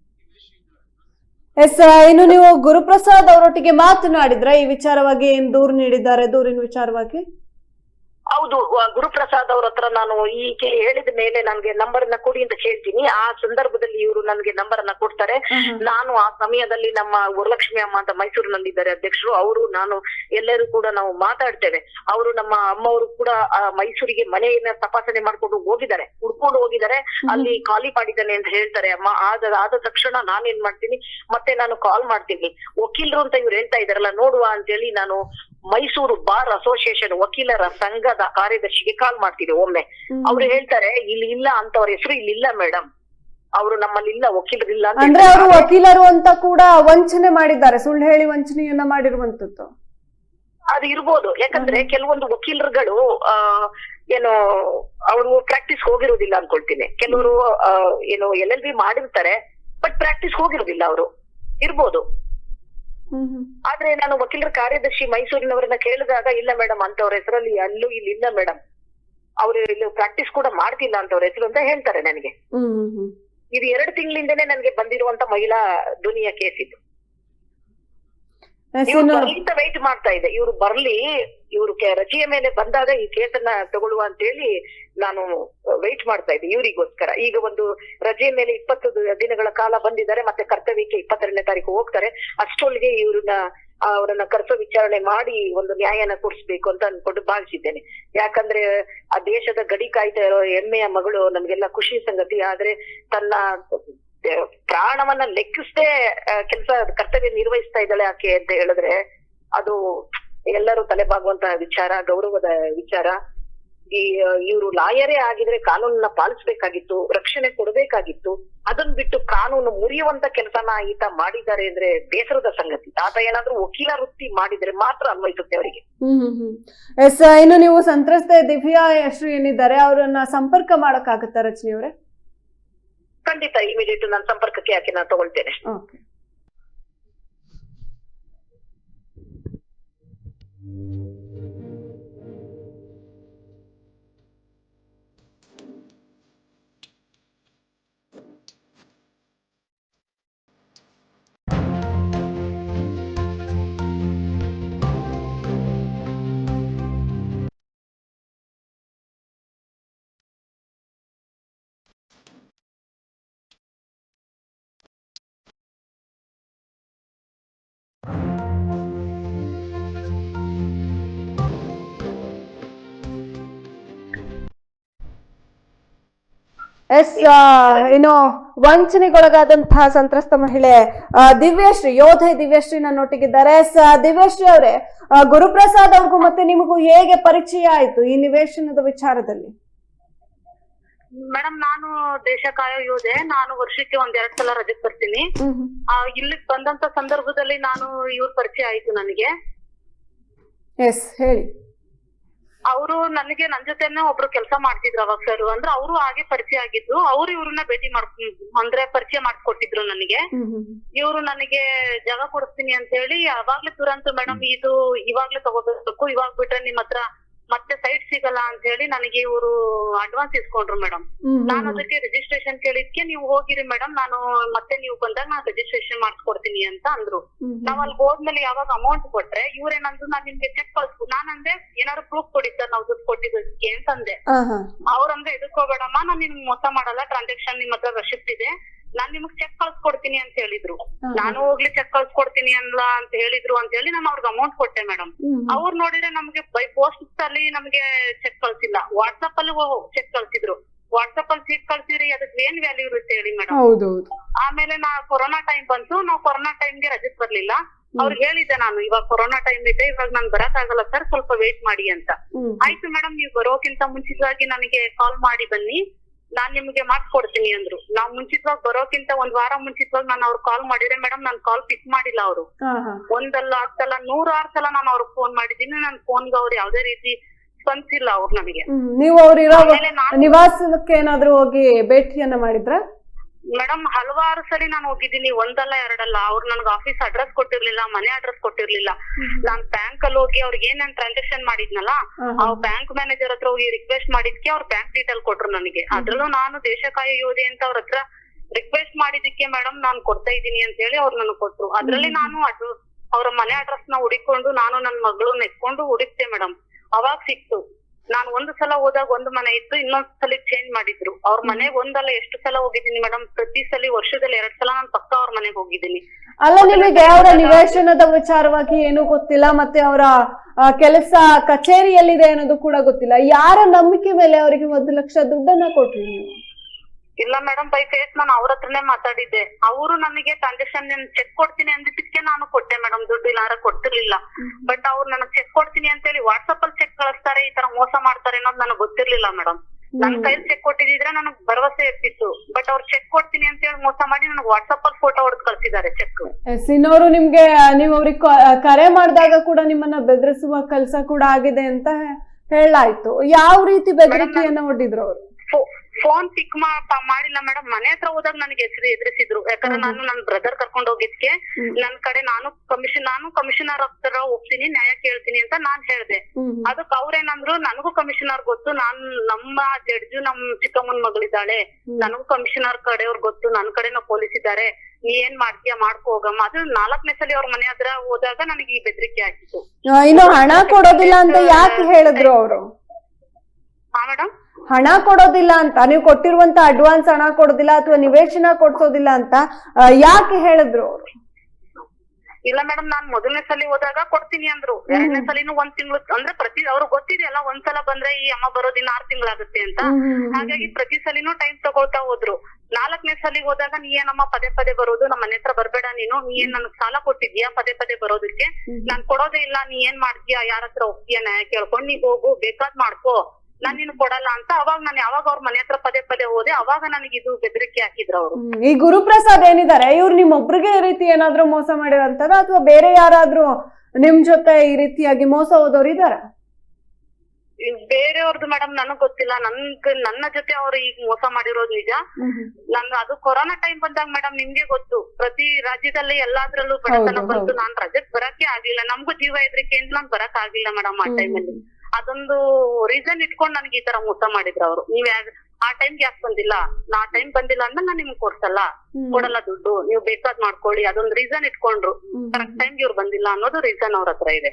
ಎಸ್ ಇನ್ನು ನೀವು ಗುರುಪ್ರಸಾದ್ ಅವರೊಟ್ಟಿಗೆ ಮಾತನಾಡಿದ್ರೆ? ಈ ವಿಚಾರವಾಗಿ ಏನ್ ದೂರು ನೀಡಿದ್ದಾರೆ? ದೂರಿನ ವಿಚಾರವಾಗಿ? ಹೌದು ಗುರುಪ್ರಸಾದ್ ಅವ್ರ ಹತ್ರ ನಾನು ಈಕೆ ಹೇಳಿದ ಮೇಲೆ ನನ್ಗೆ ನಂಬರ್ನ ಕೊಡಿ ಅಂತ ಕೇಳ್ತೀನಿ. ಆ ಸಂದರ್ಭದಲ್ಲಿ ಇವರು ನನ್ಗೆ ನಂಬರ್ ಅನ್ನ ಕೊಡ್ತಾರೆ. ನಾನು ಆ ಸಮಯದಲ್ಲಿ ನಮ್ಮ ವರಲಕ್ಷ್ಮಿ ಅಮ್ಮ ಅಂತ ಮೈಸೂರಿನಲ್ಲಿದ್ದಾರೆ ಅಧ್ಯಕ್ಷರು. ಅವರು ನಾನು ಎಲ್ಲರೂ ಕೂಡ ನಾವು ಮಾತಾಡ್ತೇವೆ. ಅವರು ನಮ್ಮ ಅಮ್ಮವರು ಕೂಡ ಆ ಮೈಸೂರಿಗೆ ಮನೆಯನ್ನ ತಪಾಸಣೆ ಮಾಡ್ಕೊಂಡು ಹೋಗಿದ್ದಾರೆ. ಹುಡ್ಕೊಂಡು ಹೋಗಿದ್ದಾರೆ. ಅಲ್ಲಿ ಖಾಲಿ ಮಾಡಿದ್ದಾನೆ ಅಂತ ಹೇಳ್ತಾರೆ ಅಮ್ಮ. ಆದ ಆದ ತಕ್ಷಣ ನಾನೇನ್ ಮಾಡ್ತೀನಿ? ಮತ್ತೆ ನಾನು ಕಾಲ್ ಮಾಡ್ತೀನಿ. ವಕೀಲರು ಅಂತ ಇವ್ರು ಹೇಳ್ತಾ ಇದಾರಲ್ಲ ನೋಡುವ ಅಂತೇಳಿ ನಾನು ಮೈಸೂರು ಬಾರ್ ಅಸೋಸಿಯೇಷನ್ ವಕೀಲರ ಸಂಘದ ಕಾರ್ಯದರ್ಶಿಗೆ ಕಾಲ್ ಮಾಡ್ತಿದೆ ಒಮ್ಮೆ. ಅವ್ರು ಹೇಳ್ತಾರೆ ಇಲ್ಲಿ ಇಲ್ಲ ಅಂತವ್ರ ಹೆಸರು ಇಲ್ಲಿ ಇಲ್ಲ ಮೇಡಮ್ ಅವರು ನಮ್ಮಲ್ಲಿ ಇಲ್ಲ ವಕೀಲರು ಇಲ್ಲ ಅಂತ ಅಂದ್ರೆ ಅವರು ವಕೀಲರು ಅಂತ ಕೂಡ ವಂಚನೆ ಮಾಡಿದ್ದಾರೆ ಸುಳ್ಳು ಹೇಳಿ ವಂಚನೆಯನ್ನ ಮಾಡಿರುವಂತದ್ದು ಅದು ಇರ್ಬೋದು. ಯಾಕಂದ್ರೆ ಕೆಲವೊಂದು ವಕೀಲರುಗಳು ಏನು ಅವರು ಪ್ರಾಕ್ಟೀಸ್ ಹೋಗಿರೋದಿಲ್ಲ ಅನ್ಕೊಳ್ತೀನಿ. ಕೆಲವರು ಏನು ಎಲ್ ಎಲ್ ಬಿ ಮಾಡಿರ್ತಾರೆ ಬಟ್ ಪ್ರಾಕ್ಟೀಸ್ ಹೋಗಿರೋದಿಲ್ಲ ಅವರು. ಇರ್ಬೋದು. ಆದ್ರೆ ನಾನು ವಕೀಲರ ಕಾರ್ಯದರ್ಶಿ ಮೈಸೂರಿನವರನ್ನ ಕೇಳಿದಾಗ ಇಲ್ಲ ಮೇಡಮ್ ಅಂತವ್ರ ಹೆಸರಲ್ಲಿ ಅಲ್ಲೂ ಇಲ್ಲಿ ಇಲ್ಲ ಮೇಡಮ್. ಅವ್ರು ಇಲ್ಲಿ ಪ್ರಾಕ್ಟೀಸ್ ಕೂಡ ಮಾಡ್ತಿಲ್ಲ ಅಂತವ್ರ ಹೆಸರು ಅಂತ ಹೇಳ್ತಾರೆ ನನಗೆ. ಇದು ಎರಡು ತಿಂಗಳಿಂದನೇ ನನಗೆ ಬಂದಿರುವಂತ ಮಹಿಳಾ ದುನಿಯಾ ಕೇಸ್ ಇದು. ವೈಟ್ ಮಾಡ್ತಾ ಇದೆ. ಇವ್ರು ಬರ್ಲಿ ಇವ್ರು ರಜೆಯ ಮೇಲೆ ಬಂದಾಗ ಈ ಕೇಸನ್ನ ತಗೊಳ್ಳುವ ಅಂತ ಹೇಳಿ ನಾನು ವೈಟ್ ಮಾಡ್ತಾ ಇದ್ದೆ ಇವರಿಗೋಸ್ಕರ. ಈಗ ಒಂದು ರಜೆಯ ಮೇಲೆ ಇಪ್ಪತ್ತು ದಿನಗಳ ಕಾಲ ಬಂದಿದ್ದಾರೆ ಮತ್ತೆ ಕರ್ತವ್ಯಕ್ಕೆ ಇಪ್ಪತ್ತೆರಡನೇ ತಾರೀಕು ಹೋಗ್ತಾರೆ. ಅಷ್ಟೊಳಗೆ ಇವ್ರನ್ನ ಅವರನ್ನ ಕರ್ತ ವಿಚಾರಣೆ ಮಾಡಿ ಒಂದು ನ್ಯಾಯನ ಕೊಡಿಸ್ಬೇಕು ಅಂತ ಅನ್ಕೊಂಡು ಭಾವಿಸಿದ್ದೇನೆ. ಯಾಕಂದ್ರೆ ಆ ದೇಶದ ಗಡಿ ಕಾಯ್ತಾ ಇರೋ ಹೆಮ್ಮೆಯ ಮಗಳು ನಮ್ಗೆಲ್ಲ ಖುಷಿ ಸಂಗತಿ ಆದ್ರೆ ತನ್ನ ಪ್ರಾಣವನ್ನ ಲೆಕ್ಕಿಸದೆ ಕೆಲಸ ಕರ್ತವ್ಯ ನಿರ್ವಹಿಸ್ತಾ ಇದ್ದಾಳೆ ಆಕೆ ಅಂತ ಹೇಳಿದ್ರೆ, ಅದು ಎಲ್ಲರೂ ತಲೆಬಾಗುವಂತಹ ವಿಚಾರ, ಗೌರವದ ವಿಚಾರ. ಈ ಇವರು ಲಾಯರೇ ಆಗಿದ್ರೆ ಕಾನೂನನ್ನ ಪಾಲಿಸ್ಬೇಕಾಗಿತ್ತು, ರಕ್ಷಣೆ ಕೊಡಬೇಕಾಗಿತ್ತು. ಅದನ್ನ ಬಿಟ್ಟು ಕಾನೂನು ಮುರಿಯುವಂತ ಕೆಲಸನ ಈತ ಮಾಡಿದ್ದಾರೆ ಅಂದ್ರೆ ಬೇಸರದ ಸಂಗತಿ. ಆತ ಏನಾದ್ರೂ ವಕೀಲ ವೃತ್ತಿ ಮಾಡಿದ್ರೆ ಮಾತ್ರ ಅನ್ವಯಿಸುತ್ತೆ ಅವರಿಗೆ. ಹ್ಮ್ ಹ್ಮ್ ಎಸ್, ಇನ್ನು ನೀವು ಸಂತ್ರಸ್ತೆ ದಿವ್ಯಾ ಶ್ರೀ ಏನಿದ್ದಾರೆ, ಅವರನ್ನ ಸಂಪರ್ಕ ಮಾಡಕ್ಕಾಗತ್ತಾ ರಚನಿ ಖಂಡಿತ ಇಮಿಡಿಯೇಟ್ ನಾನು ಸಂಪರ್ಕಕ್ಕೆ ಹಾಕಿ ನಾನು ತಗೊಳ್ತೇನೆ. ಓಕೆ ಎಸ್ ಏನು ವಂಚನೆಗೊಳಗಾದಂತಹ ಸಂತ್ರಸ್ತ ಮಹಿಳೆ ದಿವ್ಯಶ್ರೀ ಯೋಧೆ ದಿವ್ಯಶ್ರೀ ನನ್ನೊಟ್ಟಿಗಿದ್ದಾರೆ ಎಸ್ ದಿವ್ಯಶ್ರೀ ಅವರೇ ಗುರುಪ್ರಸಾದ್ ಅವ್ರಿಗೂ ಮತ್ತೆ ನಿಮಗೂ ಹೇಗೆ ಪರಿಚಯ ಆಯ್ತು ಈ ನಿವೇಶನದ ವಿಚಾರದಲ್ಲಿ? ಮೇಡಮ್ ನಾನು ದೇಶ ಕಾಯೋ ಯೋಧೆ. ನಾನು ವರ್ಷಕ್ಕೆ ಒಂದ್ ಎರಡ್ ಸಲ ರಜೆ ಬರ್ತೀನಿ ಇಲ್ಲಿಗ್ ಬಂದಂತ ಸಂದರ್ಭದಲ್ಲಿ ನಾನು ಇವ್ರ ಪರಿಚಯ ಆಯ್ತು ನನಗೆ. ಎಸ್ ಹೇಳಿ. ಅವರು ನನಗೆ ನನ್ ಜೊತೆನೆ ಒಬ್ರು ಕೆಲಸ ಮಾಡ್ತಿದ್ರು ಅವಾಗ ಸರ್ ಅಂದ್ರೆ ಅವರು ಹಾಗೆ ಪರಿಚಯ ಆಗಿದ್ರು ಅವ್ರು ಇವ್ರನ್ನ ಭೇಟಿ ಮಾಡ್ ಅಂದ್ರೆ ಪರಿಚಯ ಮಾಡ್ಕೊಟ್ಟಿದ್ರು ನನಗೆ. ಇವ್ರು ನನಗೆ ಜಾಗ ಕೊಡಿಸ್ತೀನಿ ಅಂತ ಹೇಳಿ ಅವಾಗ್ಲೇ ತುರಂತ ಮೇಡಮ್ ಇದು ಇವಾಗ್ಲೇ ತಗೋಬೇಕು ಇವಾಗ್ ಬಿಟ್ರೆ ನಿಮ್ ಹತ್ರ ಮತ್ತೆ ಸೈಟ್ ಸಿಗಲ್ಲ ಅಂತ ಹೇಳಿ ನನಗೆ ಇವರು ಅಡ್ವಾನ್ಸ್ ಇಸ್ಕೊಂಡ್ರು ಮೇಡಮ್ ನಾನು ಅದಕ್ಕೆ ರಿಜಿಸ್ಟ್ರೇಷನ್ ಕೇಳಿದ್ಕೆ ನೀವು ಹೋಗಿರಿ ಮೇಡಮ್ ನಾನು ಮತ್ತೆ ನೀವು ಬಂದಾಗ ನಾನು ರಿಜಿಸ್ಟ್ರೇಷನ್ ಮಾಡಿಸ್ಕೊಡ್ತೀನಿ ಅಂತ ಅಂದ್ರು. ನಾವ್ ಅಲ್ಲಿ ಹೋದ್ಮೇಲೆ ಯಾವಾಗ ಅಮೌಂಟ್ ಕೊಟ್ರೆ ಇವ್ರೇನಂದ್ರು ನಾನ್ ನಿಮ್ಗೆ ಚೆಕ್ ಕಳ್ಸ್ಕೊ ನಾನಂದ್ರೆ ಏನಾದ್ರು ಪ್ರೂಫ್ ಕೊಡಿ ಸರ್ ನಾವು ದುಡ್ಡು ಕೊಟ್ಟಿದ್ದಕ್ಕೆ ಅಂತಂದೆ. ಅವ್ರಂದ್ರೆ ಹೋಗಬೇಡಮ್ಮ ನಾನು ನಿಮ್ಗೆ ಮೋಸ ಮಾಡಲ್ಲ ಟ್ರಾನ್ಸಾಕ್ಷನ್ ನಿಮ್ ಹತ್ರ ಇದೆ ನಾನ್ ನಿಮ್ಗ್ ಚೆಕ್ ಕಳ್ಸ್ಕೊಡ್ತೀನಿ ಅಂತ ಹೇಳಿದ್ರು. ನಾನು ಹೋಗ್ಲಿ ಚೆಕ್ ಕಳ್ಸ್ಕೊಡ್ತೀನಿ ಅಲ್ಲ ಅಂತ ಹೇಳಿದ್ರು ಅಂತ ಹೇಳಿ ನಾನು ಅವ್ರಿಗೆ ಅಮೌಂಟ್ ಕೊಟ್ಟೆ ಮೇಡಮ್ ಅವ್ರು ನೋಡಿದ್ರೆ ನಮ್ಗೆ ಬೈ ಪೋಸ್ಟ್ ಅಲ್ಲಿ ನಮ್ಗೆ ಚೆಕ್ ಕಳ್ಸಿಲ್ಲ. ವಾಟ್ಸಪ್ ಅಲ್ಲಿ ಚೆಕ್ ಕಳ್ಸಿದ್ರು. ವಾಟ್ಸ್ಆಪ್ ಅಲ್ಲಿ ಚೆಕ್ ಕಳ್ಸಿದ್ರಿ ಅದಕ್ಕೆ ಏನ್ ವ್ಯಾಲ್ಯೂ ಇರುತ್ತೆ ಹೇಳಿ ಮೇಡಮ್ ಆಮೇಲೆ ನಾ ಕೊರೋನಾ ಟೈಮ್ ಬಂತು ನಾವು ಕೊರೋನಾ ಟೈಮ್ಗೆ ರಜೆ ಬರ್ಲಿಲ್ಲ ಅವ್ರಿಗೆ ಹೇಳಿದ್ದೆ ನಾನು ಇವಾಗ ಕೊರೋನಾ ಟೈಮ್ ಇದೆ ಇವಾಗ ನಾನ್ ಬರಕ್ ಆಗಲ್ಲ ಸರ್ ಸ್ವಲ್ಪ ವೇಟ್ ಮಾಡಿ ಅಂತ. ಆಯ್ತು ಮೇಡಮ್ ನೀವು ಬರೋಕ್ಕಿಂತ ಮುಂಚಿತವಾಗಿ ನನಗೆ ಕಾಲ್ ಮಾಡಿ ಬನ್ನಿ. ನಾನ್ ನಿಮ್ಗೆ ಮಾಡ್ಕೊಡ್ತೀನಿ ಅಂದ್ರು. ನಾವ್ ಮುಂಚಿತವಾಗಿ ಬರೋಕ್ಕಿಂತ ಒಂದ್ ವಾರ ಮುಂಚಿತವಾಗಿ ನಾನು ಅವ್ರು ಕಾಲ್ ಮಾಡಿದ್ರೆ ಮೇಡಮ್ ನಾನ್ ಕಾಲ್ ಪಿಕ್ ಮಾಡಿಲ್ಲ ಅವರು. ಒಂದಲ್ಲ ಹತ್ತಲ್ಲ ಸಲ ನೂರಾರು ಸಲ ನಾನು ಅವ್ರಿಗೆ ಫೋನ್ ಮಾಡಿದ್ದೀನಿ ನನ್ ಫೋನ್ಗೆ ಅವ್ರು ಯಾವ್ದೇ ರೀತಿ ಸ್ಪಂದಿಸಿಲ್ಲ ಅವ್ರು ನನಗೆ ನೀವು ಅವ್ರ ನಿವಾಸಕ್ಕೆ ಏನಾದ್ರು ಹೋಗಿ ಭೇಟಿಯನ್ನ ಮಾಡಿದ್ರ? ಮೇಡಮ್ ಹಲವಾರು ಸರಿ ನಾನು ಹೋಗಿದ್ದೀನಿ. ಒಂದಲ್ಲ ಎರಡಲ್ಲ. ಅವ್ರು ನನ್ಗೆ ಆಫೀಸ್ ಅಡ್ರೆಸ್ ಕೊಟ್ಟಿರ್ಲಿಲ್ಲ ಮನೆ ಅಡ್ರೆಸ್ ಕೊಟ್ಟಿರ್ಲಿಲ್ಲ. ನಾನ್ ಬ್ಯಾಂಕ್ ಅಲ್ಲಿ ಹೋಗಿ ಅವ್ರಿಗೆ ಏನ್ ನಾನು ಟ್ರಾನ್ಸಾಕ್ಷನ್ ಮಾಡಿದ್ನಲ್ಲ ಆ ಬ್ಯಾಂಕ್ ಮ್ಯಾನೇಜರ್ ಹತ್ರ ಹೋಗಿ ರಿಕ್ವೆಸ್ಟ್ ಮಾಡಿದ್ಕೆ ಅವ್ರ ಬ್ಯಾಂಕ್ ಡೀಟೇಲ್ ಕೊಟ್ರು ನನಗೆ. ಅದ್ರಲ್ಲೂ ನಾನು ದೇಶಕಾಯ ಯೋಧಿ ಅಂತ ಅವ್ರ ಹತ್ರ ರಿಕ್ವೆಸ್ಟ್ ಮಾಡಿದಕ್ಕೆ ಮೇಡಮ್ ನಾನು ಕೊಡ್ತಾ ಇದ್ದೀನಿ ಅಂತ ಹೇಳಿ ಅವ್ರು ನನಗೆ ಕೊಟ್ರು. ಅದ್ರಲ್ಲಿ ನಾನು ಅದು ಅವ್ರ ಮನೆ ಅಡ್ರೆಸ್ನ ಹುಡುಕೊಂಡು ನಾನು ನನ್ ಮಗಳು ನೆಕ್ಕೊಂಡು ಹುಡುಕ್ತೆ ಮೇಡಮ್. ಅವಾಗ ಸಿಕ್ತು. ನಾನು ಒಂದು ಸಲ ಹೋದಾಗ ಒಂದು ಮನೆ ಇತ್ತು ಇನ್ನೊಂದ್ ಸಲ ಚೇಂಜ್ ಮಾಡಿದ್ರು. ಅವ್ರ ಮನೆಗ್ ಒಂದಲ್ಲ ಎಷ್ಟು ಸಲ ಹೋಗಿದ್ದೀನಿ ಮೇಡಮ್ ಪ್ರತಿ ಸಲ ವರ್ಷದಲ್ಲಿ ಎರಡ್ ಸಲ ನಾನು ಪಕ್ಕ ಅವ್ರ ಮನೆಗ್ ಹೋಗಿದ್ದೀನಿ. ಅಲ್ಲ, ನಿಮಗೆ ಅವರ ನಿವೇಶನದ ವಿಚಾರವಾಗಿ ಏನೂ ಗೊತ್ತಿಲ್ಲ, ಮತ್ತೆ ಅವರ ಕೆಲಸ ಕಚೇರಿಯಲ್ಲಿದೆ ಅನ್ನೋದು ಕೂಡ ಗೊತ್ತಿಲ್ಲ. ಯಾರ ನಂಬಿಕೆ ಮೇಲೆ ಅವರಿಗೆ ಒಂದು ಲಕ್ಷ ದುಡ್ಡನ್ನ ಕೊಟ್ರಿ ನೀವು? ಇಲ್ಲ ಮೇಡಮ್ ಬೈ ಫೇಸ್ ನಾನು ಅವ್ರ ಹತ್ರನೇ ಮಾತಾಡಿದ್ದೆ. ಅವರು ನನಗೆ ಟ್ರಾನ್ಸಾಕ್ಷನ್ ಚೆಕ್ ಕೊಡ್ತೀನಿ ಅಂದಿದ್ದಕ್ಕೆ ನಾನು ಕೊಟ್ಟೆ ಮೇಡಮ್ ದುಡ್ಡು ಇಲ್ಲಾರ ಕೊಡ್ತಿರ್ಲಿಲ್ಲ. ಬಟ್ ಅವ್ರು ನನಗೆ ಚೆಕ್ ಕೊಡ್ತೀನಿ ಅಂತ ಹೇಳಿ ವಾಟ್ಸಪ್ ಅಲ್ಲಿ ಚೆಕ್ ಕಳಿಸ್ತಾರೆ ಈ ತರ ಮೋಸ ಮಾಡ್ತಾರೆ ಅನ್ನೋದು ನನಗೆ ಗೊತ್ತಿರ್ಲಿಲ್ಲ ಮೇಡಮ್ ನನ್ ಕೈಲಿ ಚೆಕ್ ಕೊಟ್ಟಿದ್ರೆ ನನಗ್ ಭರವಸೆ ಇರ್ತಿತ್ತು. ಬಟ್ ಅವ್ರು ಚೆಕ್ ಕೊಡ್ತೀನಿ ಅಂತ ಹೇಳಿ ಮೋಸ ಮಾಡಿ ನನಗೆ ವಾಟ್ಸಪ್ ಅಲ್ಲಿ ಫೋಟೋ ಹೊಡೆದು ಕಳ್ಸಿದ್ದಾರೆ ಚೆಕ್ ಸಿನೋರು ನಿಮ್ಗೆ ನೀವು ಅವ್ರಿಗೆ ಕರೆ ಮಾಡಿದಾಗ ಕೂಡ ನಿಮ್ಮನ್ನ ಬೆದರಿಸುವ ಕೆಲಸ ಕೂಡ ಆಗಿದೆ ಅಂತ ಹೇಳಾಯ್ತು ಯಾವ ರೀತಿ ಬೆದರಿಕೆಯನ್ನ ಒಡ್ಡಿದ್ರು ಅವರು? ಫೋನ್ ಪಿಕ್ ಮಾಡಿಲ್ಲ ಮೇಡಮ್ ಮನೆ ಹತ್ರ ಹೋದಾಗ ನನಗೆ ಹೆಸರು ಎದುರಿಸಿದ್ರು ಯಾಕಂದ್ರೆ ನಾನು ನನ್ನ ಬ್ರದರ್ ಕರ್ಕೊಂಡು ಹೋಗಿದ್ಕೆ. ನನ್ ಕಡೆ ನಾನು ಕಮಿಷನ್ ನಾನು ಕಮಿಷನರ್ ಹತ್ರ ಹೋಗ್ತೀನಿ ನ್ಯಾಯ ಕೇಳ್ತೀನಿ ಅಂತ ನಾನ್ ಹೇಳ್ದೆ. ಅದಕ್ಕೆ ಅವ್ರೇನಂದ್ರು ನನಗೂ ಕಮಿಷನರ್ ಗೊತ್ತು. ನಾನ್ ನಮ್ಮ ಜಡ್ಜು ನಮ್ ಚಿಕ್ಕಮ್ಮನ್ ಮಗಳಿದ್ದಾಳೆ. ನನಗೂ ಕಮಿಷನರ್ ಕಡೆಯವ್ರು ಗೊತ್ತು. ನನ್ ಕಡೆನೂ ಪೊಲೀಸ್ ಇದ್ದಾರೆ. ನೀ ಏನ್ ಮಾಡ್ತೀಯ? ಮಾಡ್ಕೋ ಹೋಗಮ್ಮ. ಅದು ನಾಲ್ಕನೇ ಸಲ ಅವ್ರ ಮನೆ ಹತ್ರ ಹೋದಾಗ ನನಗೆ ಈ ಬೆದರಿಕೆ ಆಗಿತ್ತು ಇನ್ನು ಹಣ ಕೊಡೋದಿಲ್ಲ ಅಂತ ಯಾಕೆ ಹೇಳಿದ್ರು ಅವರು? ಹಾ ಮೇಡಮ್ ಹಣ ಕೊಡೋದಿಲ್ಲ ಅಂತ ನೀವು ಕೊಟ್ಟಿರುವಂತ ಅಡ್ವಾನ್ಸ್ ಹಣ ಕೊಡೋದಿಲ್ಲ ಅಥವಾ ನಿವೇಶನ ಕೊಡ್ಸೋದಿಲ್ಲ ಅಂತ ಯಾಕೆ ಹೇಳಿದ್ರು ಅವರು? ಇಲ್ಲ ಮೇಡಮ್ ನಾನ್ ಮೊದಲನೇ ಸಲ ಹೋದಾಗ ಕೊಡ್ತೀನಿ ಅಂದ್ರು. ಎರಡನೇ ಸಲಿನೂ ಒಂದ್ ತಿಂಗಳು ಅಂದ್ರೆ ಪ್ರತಿ ಅವ್ರಿಗೆ ಗೊತ್ತಿದೆಯಲ್ಲ ಒಂದ್ಸಲ ಬಂದ್ರೆ ಈ ಅಮ್ಮ ಬರೋದಿನ ಆರ್ ತಿಂಗಳಾಗುತ್ತೆ ಅಂತ. ಹಾಗಾಗಿ ಪ್ರತಿ ಸಲಿನೂ ಟೈಮ್ ತಗೊಳ್ತಾ ಹೋದ್ರು. ನಾಲ್ಕನೇ ಸಲಿಗೆ ಹೋದಾಗ ನೀ ಏನಮ್ಮ ಪದೇ ಪದೇ ಬರೋದು? ನಮ್ಮ ಮನೆ ಹತ್ರ ಬರ್ಬೇಡ ನೀನು. ನೀ ಏನ್ ನನಗ್ ಸಾಲ ಕೊಟ್ಟಿದ್ಯಾ ಪದೇ ಪದೇ ಬರೋದಕ್ಕೆ? ನಾನ್ ಕೊಡೋದೇ ಇಲ್ಲ. ನೀ ಏನ್ ಮಾಡ್ತೀಯಾ? ಯಾರ ಹತ್ರ ಹೋಗ್ತೀಯ? ನ್ಯಾಯ ಕೇಳ್ಕೊಂಡ್ ನೀ ಹೋಗು. ಬೇಕಾದ್ ಮಾಡ್ಕೋ. ನಾನ್ ನಿನ್ ಕೊಡಲ್ಲ ಅಂತ ಅವಾಗ ನಾನು ಯಾವಾಗ ಅವ್ರ ಮನೆ ಹತ್ರ ಪದೇ ಪದೇ ಹೋದೆ ಅವಾಗ ನನಗೆ ಇದು ಬೆದರಿಕೆ ಹಾಕಿದ್ರು ಅವರು ಹ್ಮ್. ಈ ಗುರುಪ್ರಸಾದ್ ಏನಿದ್ದಾರೆ ಇವ್ರು ನಿಮ್ಮೊಬ್ರಿಗೆ ಈ ರೀತಿ ಏನಾದ್ರೂ ಮೋಸ ಮಾಡಿರೋಂಥದ್ದು ಅಥವಾ ಬೇರೆ ಯಾರಾದ್ರೂ ನಿಮ್ ಜೊತೆ ಈ ರೀತಿಯಾಗಿ ಮೋಸ ಹೋದವ್ರು ಇದಾರ ಬೇರೆಯವ್ರದ್ದು ಮೇಡಮ್ ನನಗ್ ಗೊತ್ತಿಲ್ಲ ನನ್ಗ್ ನನ್ನ ಜೊತೆ ಅವ್ರು ಈಗ ಮೋಸ ಮಾಡಿರೋದು ನಿಜ ನಾನು ಅದು ಕೊರೋನಾ ಟೈಮ್ ಬಂದಾಗ ಮೇಡಮ್ ನಿಮ್ಗೆ ಗೊತ್ತು ಪ್ರತಿ ರಾಜ್ಯದಲ್ಲಿ ಎಲ್ಲಾದ್ರಲ್ಲೂ ಬಡತನ ಹೌದು, ಬಂತು ಹೌದು. ನಾನ್ ರಜೆಕ್ ಬರಕ್ಕೆ ಆಗ್ಲಿಲ್ಲ ನಮ್ಗೂ ಜೀವ ಅಂತ ನಾನ್ ಬರಕ್ ಆಗಿಲ್ಲ ಮೇಡಮ್ ಆ. ಟೈಮಲ್ಲಿ ಅದೊಂದು ರೀಸನ್ ಇಟ್ಕೊಂಡು ನನ್ಗೆ ಈ ತರ ಮೋಸ ಮಾಡಿದ್ರು ಅವ್ರು. ನೀವ್ ಆ ಟೈಮ್ ಯಾಕೆ ಬಂದಿಲ್ಲ? ನಾ ಟೈಮ್ ಬಂದಿಲ್ಲ ಅಂದ್ರೆ ನಾನು ನಿಮ್ಗೆ ಕೊಡ್ಸಲ್ಲ. ಕೊಡಲ್ಲ ದುಡ್ಡು. ನೀವು ಬೇಕಾದ್ ಮಾಡ್ಕೊಳ್ಳಿ. ಅದೊಂದು ರೀಸನ್ ಇಟ್ಕೊಂಡ್ರು. ಕರೆಕ್ಟ್ ಟೈಮ್ ಇವ್ರು ಬಂದಿಲ್ಲ ಅನ್ನೋದು ರೀಸನ್ ಅವ್ರ ಹತ್ರ ಇದೆ.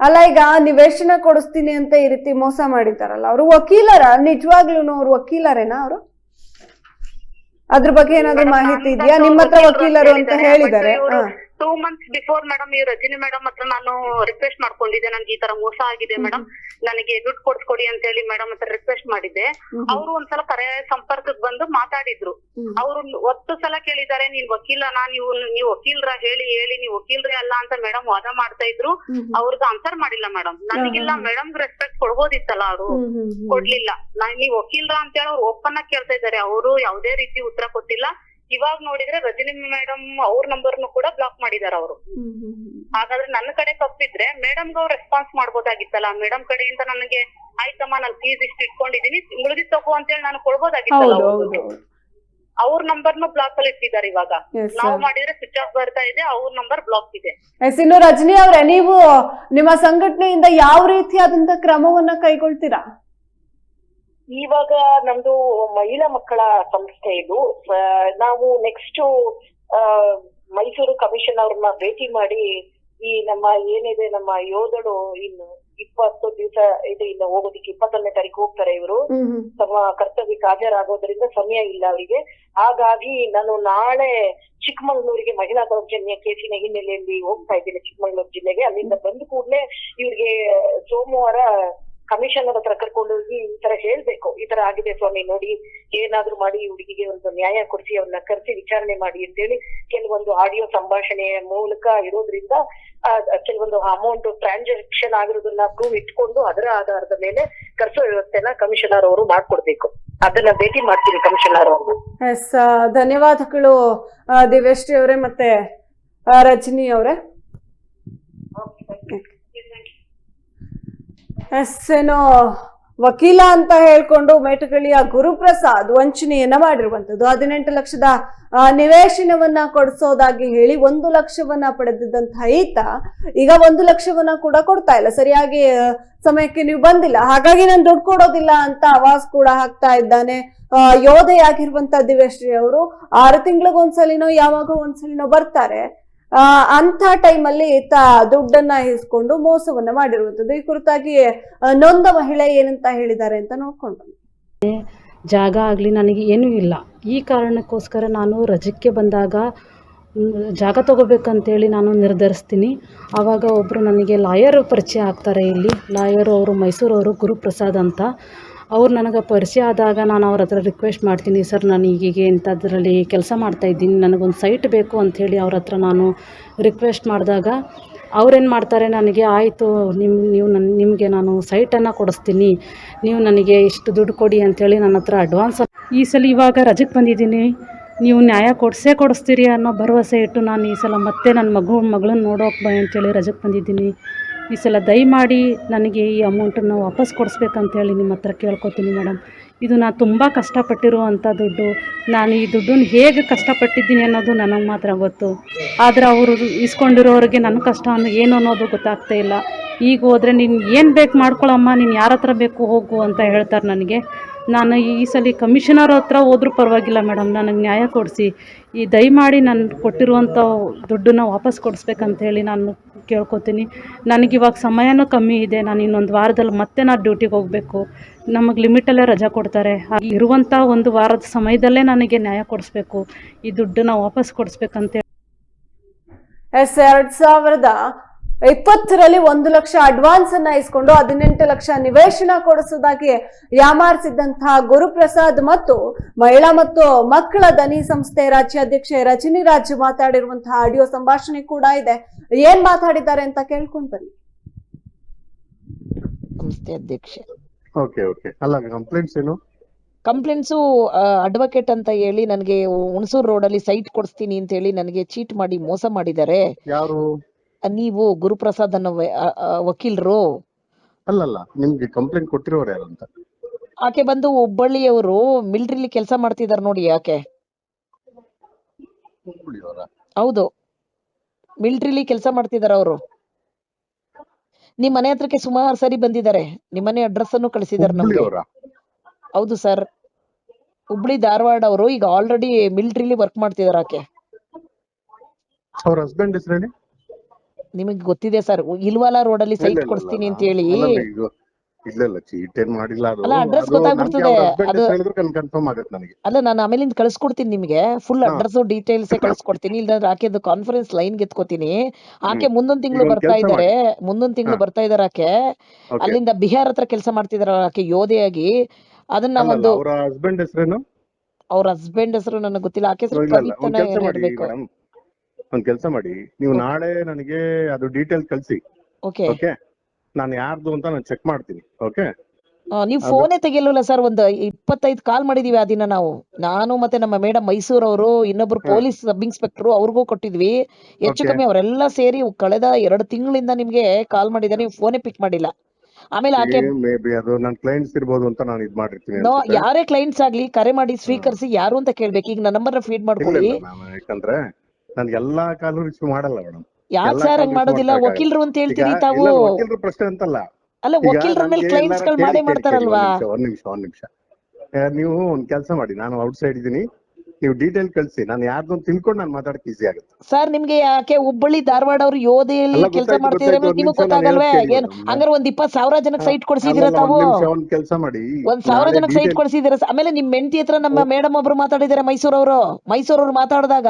ಅಲ್ಲ ಈಗ ನಿವೇಶನ ಕೊಡಿಸ್ತೀನಿ ಅಂತ ಈ ರೀತಿ ಮೋಸ ಮಾಡಿದಾರಲ್ಲ ಅವರು ವಕೀಲರ? ನಿಜವಾಗ್ಲೂ ಅವ್ರು ವಕೀಲರೇನಾ ಅವರು? ಅದ್ರ ಬಗ್ಗೆ ಏನಾದ್ರು ಮಾಹಿತಿ ಇದೆಯಾ? ನಿಮ್ಮ ಹತ್ರ ವಕೀಲರು ಅಂತ ಹೇಳಿದಾರೆ ಹೇಳಿದ್ದಾರೆ. ಟೂ ಮಂತ್ಸ್ ಬಿಫೋರ್ ಮೇಡಮ್ ಈ ರಜಿನಿ ಮೇಡಮ್ ಹತ್ರ ನಾನು ರಿಕ್ವೆಸ್ಟ್ ಮಾಡ್ಕೊಂಡಿದ್ದೆ. ನನ್ಗೆ ಈ ತರ ಮೋಸ ಆಗಿದೆ ಮೇಡಮ್ ನನಗೆ ದುಡ್ಡು ಕೊಡ್ಸ್ಕೊಡಿ ಅಂತ ಹೇಳಿ ಮೇಡಮ್ ಹತ್ರ ರಿಕ್ವೆಸ್ಟ್ ಮಾಡಿದ್ದೆ. ಅವ್ರು ಒಂದ್ಸಲ ಕರೆ ಸಂಪರ್ಕಕ್ಕೆ ಬಂದು ಮಾತಾಡಿದ್ರು. ಅವ್ರು ಒತ್ತು ಸಲ ಕೇಳಿದ್ದಾರೆ ನೀನ್ ವಕೀಲನ? ನೀವು ನೀವು ವಕೀಲರ ಹೇಳಿ ಹೇಳಿ ನೀವು ವಕೀಲರೇ ಅಲ್ಲ ಅಂತ ಮೇಡಮ್ ವಾದ ಮಾಡ್ತಾ ಇದ್ರು. ಅವ್ರಿಗೆ ಅವ್ರದ್ದು ಆನ್ಸರ್ ಮಾಡಿಲ್ಲ ಮೇಡಮ್ ನನಗಿಲ್ಲ ಮೇಡಮ್ ರೆಸ್ಪೆಕ್ಟ್ ಕೊಡ್ಬೋದಿತ್ತಲ್ಲ ಅವರು. ಕೊಡ್ಲಿಲ್ಲ. ನಾನ್ ನೀವ್ ವಕೀಲರ ಅಂತ ಹೇಳಿ ಅವ್ರು ಓಪನ್ ಆಗಿ ಕೇಳ್ತಾ ಇದ್ದಾರೆ. ಅವರು ಯಾವುದೇ ರೀತಿ ಉತ್ತರ ಕೊಟ್ಟಿಲ್ಲ. ಇವಾಗ ನೋಡಿದ್ರೆ ರಜನಿ ಮೇಡಮ್ ಅವ್ರ ನಂಬರ್ನು ಕೂಡ ಬ್ಲಾಕ್ ಮಾಡಿದಾರೆ ಅವರು. ಹಾಗಾದ್ರೆ ನನ್ನ ಕಡೆ ತಪ್ಪಿದ್ರೆ ಮೇಡಮ್ ಅವ್ರು ರೆಸ್ಪಾನ್ಸ್ ಮಾಡ್ಬೋದಾಗಿತ್ತಲ್ಲ? ಮೇಡಮ್ ಕಡೆಯಿಂದ ನನಗೆ ಆಯ್ತಮ್ಮ ನಾನು ಫೀಸ್ ಇಷ್ಟು ಇಟ್ಕೊಂಡಿದೀನಿ ತಿಂಗಳಿಗೆ ತಗೋ ಅಂತ ಹೇಳಿ ನಾನು ಕೊಡ್ಬೋದಾಗಿತ್ತಲ್ಲ ಅವ್ರ ನಂಬರ್ನು ಬ್ಲಾಕ್ ಅಲ್ಲಿ ಇಟ್ಟಿದ್ದಾರೆ ಇವಾಗ. ನಾವು ಮಾಡಿದ್ರೆ ಸ್ವಿಚ್ ಆಫ್ ಬರ್ತಾ ಇದೆ ಅವ್ರ ನಂಬರ್ ಬ್ಲಾಕ್ ಇದೆ. ಎಸ್ ಇನ್ನು ರಜನಿ ಅವ್ರೆ ನೀವು ನಿಮ್ಮ ಸಂಘಟನೆಯಿಂದ ಯಾವ ರೀತಿಯಾದಂತ ಕ್ರಮವನ್ನ ಕೈಗೊಳ್ತೀರಾ? ಇವಾಗ ನಮ್ದು ಮಹಿಳಾ ಮಕ್ಕಳ ಸಂಸ್ಥೆ ಇದು. ನಾವು ನೆಕ್ಸ್ಟ್ ಮೈಸೂರು ಕಮಿಷನ್ ಅವ್ರನ್ನ ಭೇಟಿ ಮಾಡಿ ಈ ನಮ್ಮ ಏನಿದೆ ನಮ್ಮ ಯೋಧರು ಇನ್ನು ಇಪ್ಪತ್ತು ದಿವಸ ಇದು ಇನ್ನು ಹೋಗೋದಿಕ್ಕೆ ಇಪ್ಪತ್ತೊಂದನೇ ತಾರೀಕು ಹೋಗ್ತಾರೆ ಇವರು. ತಮ್ಮ ಕರ್ತವ್ಯಕ್ಕೆ ಹಾಜರಾಗೋದ್ರಿಂದ ಸಮಯ ಇಲ್ಲ ಅವರಿಗೆ. ಹಾಗಾಗಿ ನಾನು ನಾಳೆ ಚಿಕ್ಕಮಂಗ್ಳೂರಿಗೆ ಮಹಿಳಾ ದೌರ್ಜನ್ಯ ಕೇಸಿನ ಹಿನ್ನೆಲೆಯಲ್ಲಿ ಹೋಗ್ತಾ ಇದ್ದೀನಿ ಚಿಕ್ಕಮಂಗ್ಳೂರು ಜಿಲ್ಲೆಗೆ. ಅಲ್ಲಿಂದ ಬಂದ ಕೂಡಲೇ ಇವ್ರಿಗೆ ಸೋಮವಾರ ಕಮಿಷನರ್ ಹತ್ರ ಕರ್ಕೊಂಡು ಹೋಗಿ ಈ ತರ ಹೇಳ್ಬೇಕು. ಈ ತರ ಆಗಿದೆ ಸ್ವಾಮಿ ನೋಡಿ ಏನಾದ್ರೂ ಮಾಡಿ ಈ ಹುಡುಗಿಗೆ ಒಂದು ನ್ಯಾಯ ಕೊಡಿಸಿ ಅವ್ರನ್ನ ಕರೆಸಿ ವಿಚಾರಣೆ ಮಾಡಿ ಅಂತೇಳಿ ಕೆಲವೊಂದು ಆಡಿಯೋ ಸಂಭಾಷಣೆಯ ಮೂಲಕ ಇರೋದ್ರಿಂದ ಕೆಲವೊಂದು ಅಮೌಂಟ್ ಟ್ರಾನ್ಸಾಕ್ಷನ್ ಆಗಿರೋದನ್ನ ಪ್ರೂವ್ ಇಟ್ಕೊಂಡು ಅದರ ಆಧಾರದ ಮೇಲೆ ಕರ್ಸೋ ವ್ಯವಸ್ಥೆನ ಕಮಿಷನರ್ ಅವರು ಮಾಡ್ಕೊಡ್ಬೇಕು. ಅದನ್ನ ಭೇಟಿ ಮಾಡ್ತೀನಿ ಕಮಿಷನರ್ ಅವರು ಎಸ್ ಧನ್ಯವಾದಗಳು ದಿವ್ಯಶ್ರೀ ಅವರೇ ಮತ್ತೆ ರಜನಿ ಅವರೇ. ಎಸ್ ಏನೋ ವಕೀಲ ಅಂತ ಹೇಳ್ಕೊಂಡು ಮೇಟಗಳಿಯ ಗುರುಪ್ರಸಾದ್ ವಂಚನೆಯನ್ನ ಮಾಡಿರುವಂತದ್ದು ಹದಿನೆಂಟು ಲಕ್ಷದ ಆ, ನಿವೇಶನವನ್ನ ಕೊಡಿಸೋದಾಗಿ ಹೇಳಿ ಒಂದು ಲಕ್ಷವನ್ನ ಪಡೆದಿದ್ದಂತ ಈತ ಈಗ ಒಂದು ಲಕ್ಷವನ್ನ ಕೂಡ ಕೊಡ್ತಾ ಇಲ್ಲ. ಸರಿಯಾಗಿ ಸಮಯಕ್ಕೆ ನೀವು ಬಂದಿಲ್ಲ. ಹಾಗಾಗಿ ನಾನು ದುಡ್ಡು ಕೊಡೋದಿಲ್ಲ ಅಂತ ಆವಾಜ್ ಕೂಡ ಹಾಕ್ತಾ ಇದ್ದಾನೆ. ಆ, ಯೋಧೆಯಾಗಿರುವಂತ ದಿವ್ಯಶ್ರೀ ಅವರು ಆರು ತಿಂಗಳಿಗೊಂದ್ಸಲಿನೋ ಯಾವಾಗ ಒಂದ್ಸಲಿನೋ ಬರ್ತಾರೆ. ಆ ಅಂತ ಟೈಮಲ್ಲಿ ಈತ ದುಡ್ಡನ್ನ ಇಸ್ಕೊಂಡು ಮೋಸವನ್ನ ಮಾಡಿರುವಂತದ್ದು ಈ ಕುರಿತಾಗಿ ನೊಂದ ಮಹಿಳೆ ಏನಂತ ಹೇಳಿದ್ದಾರೆ ಅಂತ ನೋಡ್ಕೊಂಡು ಜಾಗ ಆಗಲಿ ನನಗೆ ಏನೂ ಇಲ್ಲ. ಈ ಕಾರಣಕ್ಕೋಸ್ಕರ ನಾನು ರಜಕ್ಕೆ ಬಂದಾಗ ಜಾಗ ತಗೋಬೇಕಂತೇಳಿ ನಾನು ನಿರ್ಧರಿಸ್ತೀನಿ. ಆವಾಗ ಒಬ್ಬರು ನನಗೆ ಲಾಯರ್ ಪರಿಚಯ ಆಗ್ತಾರೆ ಇಲ್ಲಿ. ಲಾಯರು ಅವರು ಮೈಸೂರವರು ಗುರುಪ್ರಸಾದ್ ಅಂತ. ಅವ್ರು ನನಗೆ ಪರಿಚಯ ಆದಾಗ ನಾನು ಅವ್ರ ಹತ್ರ ರಿಕ್ವೆಸ್ಟ್ ಮಾಡ್ತೀನಿ, ಸರ್, ನಾನು ಈಗೀಗ ಇಂಥದ್ರಲ್ಲಿ ಕೆಲಸ ಮಾಡ್ತಾಯಿದ್ದೀನಿ ನನಗೊಂದು ಸೈಟ್ ಬೇಕು ಅಂಥೇಳಿ ಅವ್ರ ಹತ್ರ ನಾನು ರಿಕ್ವೆಸ್ಟ್ ಮಾಡಿದಾಗ ಅವ್ರೇನು ಮಾಡ್ತಾರೆ, ನನಗೆ ಆಯಿತು ನಿಮ್ಮ ನೀವು ನನ್ನ ನಿಮಗೆ ನಾನು ಸೈಟನ್ನು ಕೊಡಿಸ್ತೀನಿ, ನೀವು ನನಗೆ ಇಷ್ಟು ದುಡ್ಡು ಕೊಡಿ ಅಂಥೇಳಿ ನನ್ನ ಹತ್ರ ಅಡ್ವಾನ್ಸ್ ಈ ಸಲ ಇವಾಗ ರಜಕ್ಕೆ ಬಂದಿದ್ದೀನಿ, ನೀವು ನ್ಯಾಯ ಕೊಡಿಸೇ ಕೊಡಿಸ್ತೀರಿ ಅನ್ನೋ ಭರವಸೆ ಇಟ್ಟು ನಾನು ಈ ಸಲ ಮತ್ತೆ ನನ್ನ ಮಗು, ಮಗಳನ್ನ ನೋಡೋಕೆ ಬಾ ಅಂತೇಳಿ ರಜಕ್ಕೆ ಬಂದಿದ್ದೀನಿ. ಈ ಸಲ ದಯಮಾಡಿ ನನಗೆ ಈ ಅಮೌಂಟನ್ನು ವಾಪಸ್ ಕೊಡಿಸ್ಬೇಕಂತೇಳಿ ನಿಮ್ಮ ಹತ್ರ ಕೇಳ್ಕೊತೀನಿ ಮೇಡಮ್. ಇದು ನಾನು ತುಂಬ ಕಷ್ಟಪಟ್ಟಿರುವಂಥ ದುಡ್ಡು. ನಾನು ಈ ದುಡ್ಡನ್ನು ಹೇಗೆ ಕಷ್ಟಪಟ್ಟಿದ್ದೀನಿ ಅನ್ನೋದು ನನಗೆ ಮಾತ್ರ ಗೊತ್ತು. ಆದರೆ ಅವರು ಇಸ್ಕೊಂಡಿರೋರಿಗೆ ನನ್ನ ಕಷ್ಟ ಅನ್ನೋ ಏನು ಅನ್ನೋದು ಗೊತ್ತಾಗ್ತಾ ಇಲ್ಲ. ಈಗ ಹೋದರೆ ನೀನು ಏನು ಬೇಕು ಮಾಡ್ಕೊಳ್ಳಮ್ಮ ನೀನು ಯಾರ ಹತ್ರ ಬೇಕು ಹೋಗು ಅಂತ ಹೇಳ್ತಾರೆ ನನಗೆ. ನಾನು ಈ ಸಲ ಕಮಿಷನರ್ ಹತ್ರ ಹೋದ್ರೂ ಪರವಾಗಿಲ್ಲ ಮೇಡಮ್, ನನಗೆ ನ್ಯಾಯ ಕೊಡಿಸಿ. ಈ ದಯಮಾಡಿ ನಾನು ಕೊಟ್ಟಿರುವಂಥ ದುಡ್ಡನ್ನು ವಾಪಸ್ ಕೊಡಿಸ್ಬೇಕಂತ ಹೇಳಿ ನಾನು ಕೇಳ್ಕೊತೀನಿ. ನನಗಿವಾಗ ಸಮಯನೂ ಕಮ್ಮಿ ಇದೆ, ನಾನು ಇನ್ನೊಂದು ವಾರದಲ್ಲಿ ಮತ್ತೆ ನಾನು ಡ್ಯೂಟಿಗೆ ಹೋಗಬೇಕು. ನಮಗೆ ಲಿಮಿಟಲ್ಲೇ ರಜಾ ಕೊಡ್ತಾರೆ. ಇರುವಂಥ ಒಂದು ವಾರದ ಸಮಯದಲ್ಲೇ ನನಗೆ ನ್ಯಾಯ ಕೊಡಿಸ್ಬೇಕು. ಈ ದುಡ್ಡನ್ನು ವಾಪಸ್ ಕೊಡಿಸ್ಬೇಕಂತೇಳಿ ಎಸ್, ಎರಡು ಸಾವಿರದ ಇಪ್ಪತ್ತರಲ್ಲಿ ಒಂದು ಲಕ್ಷ ಅಡ್ವಾನ್ಸ್ ಅನ್ನ ಇಸ್ಕೊಂಡು ಹದಿನೆಂಟು ಲಕ್ಷ ನಿವೇಶನ ಕೊಡಿಸೋದಾಗಿ ಯಾಮಾರಿಸಿದಂತಹ ಗುರುಪ್ರಸಾದ್ ಮತ್ತು ಮಹಿಳಾ ಮತ್ತು ಮಕ್ಕಳ ದನಿ ಸಂಸ್ಥೆ ರಾಜ್ಯಾಧ್ಯಕ್ಷೆ ರಜನಿ ರಾಜ್ ಮಾತಾಡಿರುವಂತಹ ಆಡಿಯೋ ಸಂಭಾಷಣೆ ಕೂಡ ಇದೆ. ಏನ್ ಮಾತಾಡಿದ್ದಾರೆ ಅಂತ ಕೇಳ್ಕೊಂಡ್ ಬನ್ನಿ. ಸಂಸ್ಥೆ ಅಧ್ಯಕ್ಷೆ. Okay okay. ಅಲ್ಲ ಕಂಪ್ಲೇಂಟ್ಸ್ ಏನು? ಕಂಪ್ಲೇಂಟ್ಸು ಅಡ್ವೊಕೇಟ್ ಅಂತ ಹೇಳಿ ನನಗೆ ಹುಣಸೂರು ರೋಡಲ್ಲಿ ಸೈಟ್ ಕೊಡಿಸ್ತೀನಿ ಅಂತ ಹೇಳಿ ನನಗೆ ಚೀಟ್ ಮಾಡಿ ಮೋಸ ಮಾಡಿದ್ದಾರೆ. ಯಾರು? ನೀವು ಗುರುಪ್ರಸಾದ್ ಅನ್ನೋ ವಕೀಲರು? ಅಲ್ಲಲ್ಲ ನಿಮ್ಗೆ ಕಂಪ್ಲೇಂಟ್ ಕೊಟ್ಟಿರೋರು ಅಂತ? ಆಕೆ ಬಂದು ಹುಬ್ಬಳ್ಳಿಯವರು ಮಿಲ್ಟ್ರಿಲಿ ಕೆಲಸ ಮಾಡ್ತಿದಾರೆ ನೋಡಿ ಆಕೆ. ಹೌದು. ಮಿಲ್ಟ್ರಿಲಿ ಕೆಲಸ ಮಾಡ್ತಿದಾರ ಅವರು. ನಿಮ್ ಮನೆ ಹತ್ರಕ್ಕೆ ಸುಮಾರು ಸರಿ ಬಂದಿದ್ದಾರೆ ನಿಮ್ಮನೆ ಅಡ್ರೆಸ್ ಅನ್ನು ಕಳಿಸಿದಾರೆ ನಮ್ಗೆ. ಹೌದು ಸರ್. ಹುಬ್ಳಿ ಧಾರವಾಡ ಅವರು ಈಗ ಆಲ್ರೆಡಿ ಮಿಲ್ಟ್ರಿಲಿ ವರ್ಕ್ ಮಾಡ್ತಿದಾರ ಆಕೆ. ಅವ್ರ ಹಸ್ಬೆಂಡ್ ನಿಮಗೆ ಗೊತ್ತಿದೆ ಸರ್. ಇಲ್ವಾಲ ರೋಡ್ ಅಲ್ಲಿ ಸೈಟ್ ಕೊಡಿಸ್ತೀನಿ ಅಂತ ಹೇಳಿ ಇಲ್ಲ ಇಲ್ಲ ಚೀಟ್ ಏನ್ ಮಾಡಿಲ್ಲ ಅದು ಅಲ್ಲ, ಅಡ್ರೆಸ್ ಗೊತ್ತಾಗ್ಬಿಡ್ತದೆ. ಅದು- ಕನ್ಫರ್ಮ್ ಆಗುತ್ತೆ ನನಗೆ. ಅಲ್ಲ ನಾನು ಆಮೇಲಿಂದ ಕಳ್ಸ್ಕೊಡ್ತೀನಿ ನಿಮಗೆ. ಫುಲ್. ಅಡ್ರೆಸ್ ಡೀಟೇಲ್ಸ್ ಕಳ್ಸ್ಕೊಡ್ತೀನಿ. ಇಲ್ಲಾಂದ್ರೆ ಆಕೆದು ಕಾನ್ಫರೆನ್ಸ್ ಲೈನ್ ಎತ್ಕೋತೀನಿ ಆಕೆ ಮುಂದೊಂದ್ ತಿಂಗಳು ಬರ್ತಾ ಇದಾರೆ. ಮುಂದೊಂದ್ ತಿಂಗಳು ಬರ್ತಾ ಇದಾರೆ ಆಕೆ. ಅಲ್ಲಿಂದ ಬಿಹಾರ್ ಹತ್ರ ಕೆಲಸ ಮಾಡ್ತಿದಾರ ಆಕೆ ಯೋಧೆಯಾಗಿ. ಅದನ್ನ ಒಂದು ಅವ್ರ ಹಸ್ಬೆಂಡ್ ಹೆಸರೇನು? ಅವ್ರ ಹಸ್ಬೆಂಡ್ ಹೆಸರು ನನಗೆ ಗೊತ್ತಿಲ್ಲ. ಆಕೆ ಹೆಸರು ಮಾಡಿ ಇರ್ಬೇಕು ಒಂದ್ ಕೆಲಸ ಮಾಡಿ ನೀವು ನಾಳೆ ನನಗೆ ಅದು ಡೀಟೇಲ್ ಕಳ್ಸಿ. ಓಕೆ. ಓಕೆ? ನಾನು ಯಾರ್ದು ಅಂತ ನಾನು ಚೆಕ್ ಮಾಡ್ತೀನಿ ಓಕೆ? ನೀವು ಫೋನ್ ತೆಗಿಯಲ್ವಲ್ಲ ಸರ್ ಒಂದು ಇಪ್ಪತ್ತೈದು ಕಾಲ್ ಮಾಡಿದೀವಿ ಆ ದಿನ ನಾವು. ನಾನು ಮತ್ತೆ ನಮ್ಮ ಮೇಡಮ್ ಮೈಸೂರವರು ಇನ್ನೊಬ್ರು. ಪೊಲೀಸ್ ಸಬ್ ಇನ್ಸ್ಪೆಕ್ಟರ್ ಅವ್ರಿಗೂ ಕೊಟ್ಟಿದ್ವಿ. ಹೆಚ್ಚು Okay. ಕಮ್ಮಿ ಅವರೆಲ್ಲ ಸೇರಿ ಕಳೆದ ಎರಡ್ ತಿಂಗಳಿಂದ ನಿಮ್ಗೆ ಕಾಲ್ ಮಾಡಿದ್ದಾರೆ ನೀವು ಫೋನೇ ಪಿಕ್ ಮಾಡಿಲ್ಲ. ಆಮೇಲೆ ಆಕೆ ಮೇ ಬಿ ಅದು ನನ್ನ ಕ್ಲೈಂಟ್ಸ್ ಇರ್ಬೋದು ಅಂತ ನಾನು ಇದ್ ಮಾಡಿರ್ತೀನಿ ನೋ ಅನ್ಸುತ್ತೆ. ಯಾರೇ ಕ್ಲೈಂಟ್ಸ್ ಆಗ್ಲಿ ಕರೆ ಮಾಡಿ ಸ್ವೀಕರಿಸಿ ಯಾರು ಅಂತ ಕೇಳ್ಬೇಕು. ಈಗ ನನ್ನ ನಂಬರ್ ಫೀಡ್ ಇಲ್ಲ ಮಾಡ್ಕೊಳ್ಳಿ. ಇಲ್ಲ ಯಾಕಂದ್ರೆ ನನ್ಗೆ ಎಲ್ಲಾ ಕಾಲು ರಿಸೀವ್ ಮಾಡಲ್ಲ ಮೇಡಮ್ ಯಾಕೆ ಸರ್ ಹಂಗ್ ಮಾಡೋದಿಲ್ಲ. ವಕೀಲರು ಅಂತ ಹೇಳ್ತೀರಿ ತಾವು. ವಕೀಲರ ಪ್ರಶ್ನೆ ಅಂತಲ್ಲ. ಅಲ್ಲ ವಕೀಲರ ಮೇಲೆ ಕ್ಲೈಂಟ್ಸ್ಗಳು ಮಾಡೇ ಮಾಡ್ತಾರಲ್ವಾ? ಒಂದ್ ನಿಮಿಷ ಒಂದ್ ನಿಮಿಷ ನೀವು ಒಂದ್ ಕೆಲಸ ಮಾಡಿ. ನಾನು ಔಟ್ ಸೈಡ್ ಇದೀನಿ ನೀವು ಡೀಟೇಲ್ ಕಳಿಸಿ. ನಾನು ಯಾರ್ದು ತಿಳ್ಕೊಂಡು ನಾನು ಮಾತಾಡಕ್ಕೆ ಈಸಿ ಆಗುತ್ತೆ. ಸರ್ ನಿಮ್ಗೆ ಯಾಕೆ ಹುಬ್ಬಳ್ಳಿ ಧಾರವಾಡ ಅವ್ರು ಯೋಧೆಯಲ್ಲಿ ಅಲ್ಲ, ಕೆಲಸ ಗೊತ್ತಾಯ್ತು, ಮಾಡ್ತಿದ್ರೆ ಗೊತ್ತಾಯ್ತು, ನಿಮಗ್ ಒಂದ್ ನಿಮಿಷ ನಾನು ಗೊತ್ತಾಗಲ್ವೇ ಹೇಳ್ತೀನಿ ಏನ್. ಹಂಗಾರೆ ಒಂದ್ ಇಪ್ಪತ್ ಸಾವಿರ ಜನಕ್ಕೆ ಸೈಟ್ ಕೊಡ್ಸಿದೀರ ತಾವು? ಒಂದ್ ಕೆಲಸ ಮಾಡಿ. ಒಂದ್ ಸಾವಿರ ನಾಳೆ ಜನಕ್ಕೆ ಸೈಟ್ detail- ಕೊಡ್ಸಿದೀರ ಆಮೇಲೆ ನಿಮ್ ಮೆಂಟಿ ಹತ್ರ ನಮ್ಮ ಮೇಡಮ್ ಒಬ್ರು ಮಾತಾಡಿದಾರೆ ಮೈಸೂರು ಮೈಸೂರವ್ರು ಮಾತಾಡಿದಾಗ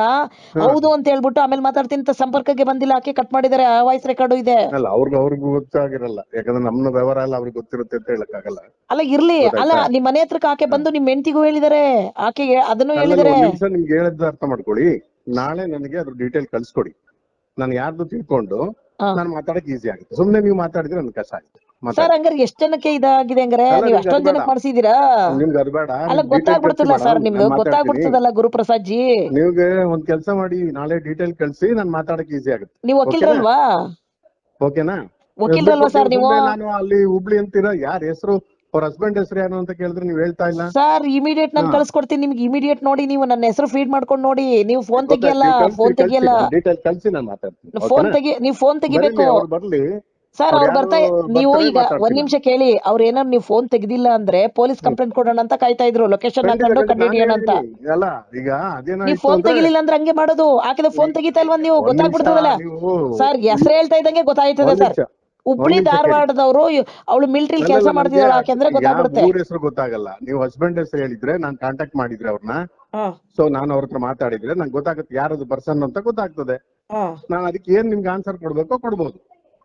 ಹೌದು ಅಂತ ಹೇಳ್ಬಿಟ್ಟು ಆಮೇಲೆ ಮಾತಾಡ್ತೀನಿ ಅಂತ ಸಂಪರ್ಕಕ್ಕೆ ಬಂದಿಲ್ಲ ಆಕೆ ಕಟ್ ಮಾಡಿದಾರೆ ಆ ವಾಯ್ಸ್ ರೆಕಾರ್ಡ್ ಇದೆ. ಅಲ್ಲ ಅವ್ರಿಗೆ ಅವ್ರಿಗೂ ಗೊತ್ತಾಗಿರಲ್ಲ. ಯಾಕಂದ್ರೆ ನಮ್ಮ ವ್ಯವಹಾರ ಎಲ್ಲ ಅವ್ರಿಗೆ ಗೊತ್ತಿರುತ್ತೆ ಅಂತ ಹೇಳಕ್ಕಾಗಲ್ಲ. ಅಲ್ಲ ಇರ್ಲಿ. ಗೊತ್ತಾಯ್ತಾ? ಅಲ್ಲ ನಿಮ್ ಮನೆ ಹತ್ರಕ್ಕೆ ಆಕೆ ಬಂದು ನಿಮ್ ಮೆಂಟಿಗೂ ಹೇಳಿದಾರೆ. ಆಕೆ ಅದನ್ನು ಹೇಳಿದಾರೆ. ನಿಮಿಷ ನಿಮ್ಗೆ ಹೇಳಿದ್ದು ಅರ್ಥ ಮಾಡ್ಕೊಳ್ಳಿ. ನಾಳೆ ನನಗೆ ಅದ್ರ ಡೀಟೇಲ್ ಕಳ್ಸ್ಕೊಡಿ. ನಾನು ಯಾರ್ದು ತಿಳ್ಕೊಂಡು. ನಾನು ಮಾತಾಡಕ್ ಈಸಿ ಆಗುತ್ತೆ. ಸುಮ್ನೆ ನೀವು ಮಾತಾಡಿದ್ರೆ ನನ್ ಕಷ್ಟ ಆಗುತ್ತೆ. ಸರ್ ಹಂಗಾರೆ ಎಷ್ಟ್ ಜನಕ್ಕೆ ಇದಾಗಿದೆ ಹಂಗಾರೆ? ನೀವು ಅಷ್ಟೊಂದು ನಿಮ್ಗೆ ಜನಕ್ಕೆ. ಮಾಡ್ಸಿದೀರಾ ನಿಮ್ಗೆ ಅದು ಬೇಡ. ಅಲ್ಲ ಗೊತ್ತಾಗ್ಬಿಡ್ತಲ್ಲ ಸರ್ ನಿಮ್ಗೆ. ಗೊತ್ತಾಗ್ಬಿಡ್ತದಲ್ಲ ಗುರುಪ್ರಸಾದ್ ಜಿ ನೀವ್ಗೆ ಒಂದ್ ಕೆಲಸ ಮಾಡಿ ನಾಳೆ ಡೀಟೇಲ್ ಕಳ್ಸಿ ನಾನು ಮಾತಾಡಕ್ ಈಸಿ ಆಗುತ್ತೆ. ನೀವು ವಕೀಲರಲ್ವಾ? ಓಕೆನಾ? ವಕೀಲರಲ್ವಾ ಸರ್ ನೀವು? ನಾನು ಅಲ್ಲಿ ಹುಬ್ಳಿ ಅಂತೀರಾ? ಯಾರ ಹೆಸರು? ಅವ್ರ ಹಸ್ಬೆಂಡ್ ಹೆಸರು ಏನು ಅಂತ ಕೇಳಿದ್ರೆ ನೀವು ಹೇಳ್ತಾ ಇಲ್ಲ? ಸರ್ ಇಮಿಡಿಯೇಟ್ ನಾನು. ಕಳ್ಸ್ಕೊಡ್ತೀನಿ. ನಿಮ್ಗೆ ಇಮಿಡಿಯೇಟ್ ನೋಡಿ ನೀವು ನನ್ನ ಹೆಸರು ಫೀಡ್ ಮಾಡ್ಕೊಂಡು ನೋಡಿ. ನೀವು ಫೋನ್ ತೆಗಿಯಲ್ಲ ಫೋನ್ ತೆಗಿಯಲ್ಲ. ಡೀಟೇಲ್ ಕಳ್ಸಿ ನಾನು ಮಾತಾಡ್ತೀನಿ. ಫೋನ್? ತೆಗಿ ನೀವು ಫೋನ್ ತೆಗಿಬೇಕು. ಬರ್ಲಿ, ಸರ್ ಅವ್ರು ಬರ್ತಾ ನೀವು ಈಗ. ಒಂದ್ ನಿಮಿಷ ಕೇಳಿ ಅವ್ರ ಏನಾದ್ರು ನೀವು ಫೋನ್ ತೆಗ್ದಿಲ್ಲ ಅಂದ್ರೆ ಪೊಲೀಸ್ ಕಂಪ್ಲೇಂಟ್ ಕೊಡೋಣ ಅಂತ ಕಾಯ್ತಾ ಇದ್ರು. ಲೊಕೇಶನ್ ಹಾಕೊಂಡು ಕಂಡಿಡಿಯೋಣ ಅಂತ ನೀವು ಫೋನ್ ತೆಗಿಲಿಲ್ಲ ಅಂದ್ರೆ ಹಂಗೆ ಮಾಡೋದು. ಆಕಿದ ಫೋನ್ ತೆಗಿತಾ ಇಲ್ವಾ ನೀವು? ಗೊತ್ತಾಗ್ಬಿಡ್ತದಲ್ಲ. ಸರ್ ಹೆಸರು ಹೇಳ್ತಾ ಇದ್ದಂಗೆ ಗೊತ್ತಾಯ್ತದೆ ಸರ್. ಹುಬ್ಳಿ. ಧಾರವಾಡದವರು ಅವಳು ಮಿಲಿಟರಿ ಕೆಲಸ ಮಾಡ್ತಿದ್ದಾಳ ಯಾಕೆಂದ್ರೆ ಗೊತ್ತಾಗ್ಬಿಡುತ್ತೆ ಊರ್ ಹೆಸರು ಗೊತ್ತಾಗಲ್ಲ. ನೀವು ಹಸ್ಬೆಂಡ್ ಹೆಸರು ಹೇಳಿದ್ರೆ ನಾನು ಕಾಂಟ್ಯಾಕ್ಟ್ ಮಾಡಿದ್ರೆ ಅವ್ರನ್ನ ಸೊ ನಾನು ಅವ್ರ ಹತ್ರ ಮಾತಾಡಿದ್ರೆ ನಂಗೆ ಗೊತ್ತಾಗುತ್ತೆ ಯಾರದು ಪರ್ಸನ್ ಅಂತ ಗೊತ್ತಾಗ್ತದೆ. ನಾನು ಅದಕ್ಕೆ ಏನ್ ನಿಮ್ಗೆ ಆನ್ಸರ್ ಕೊಡ್ಬೇಕೋ ಕೊಡ್ಬೋದು.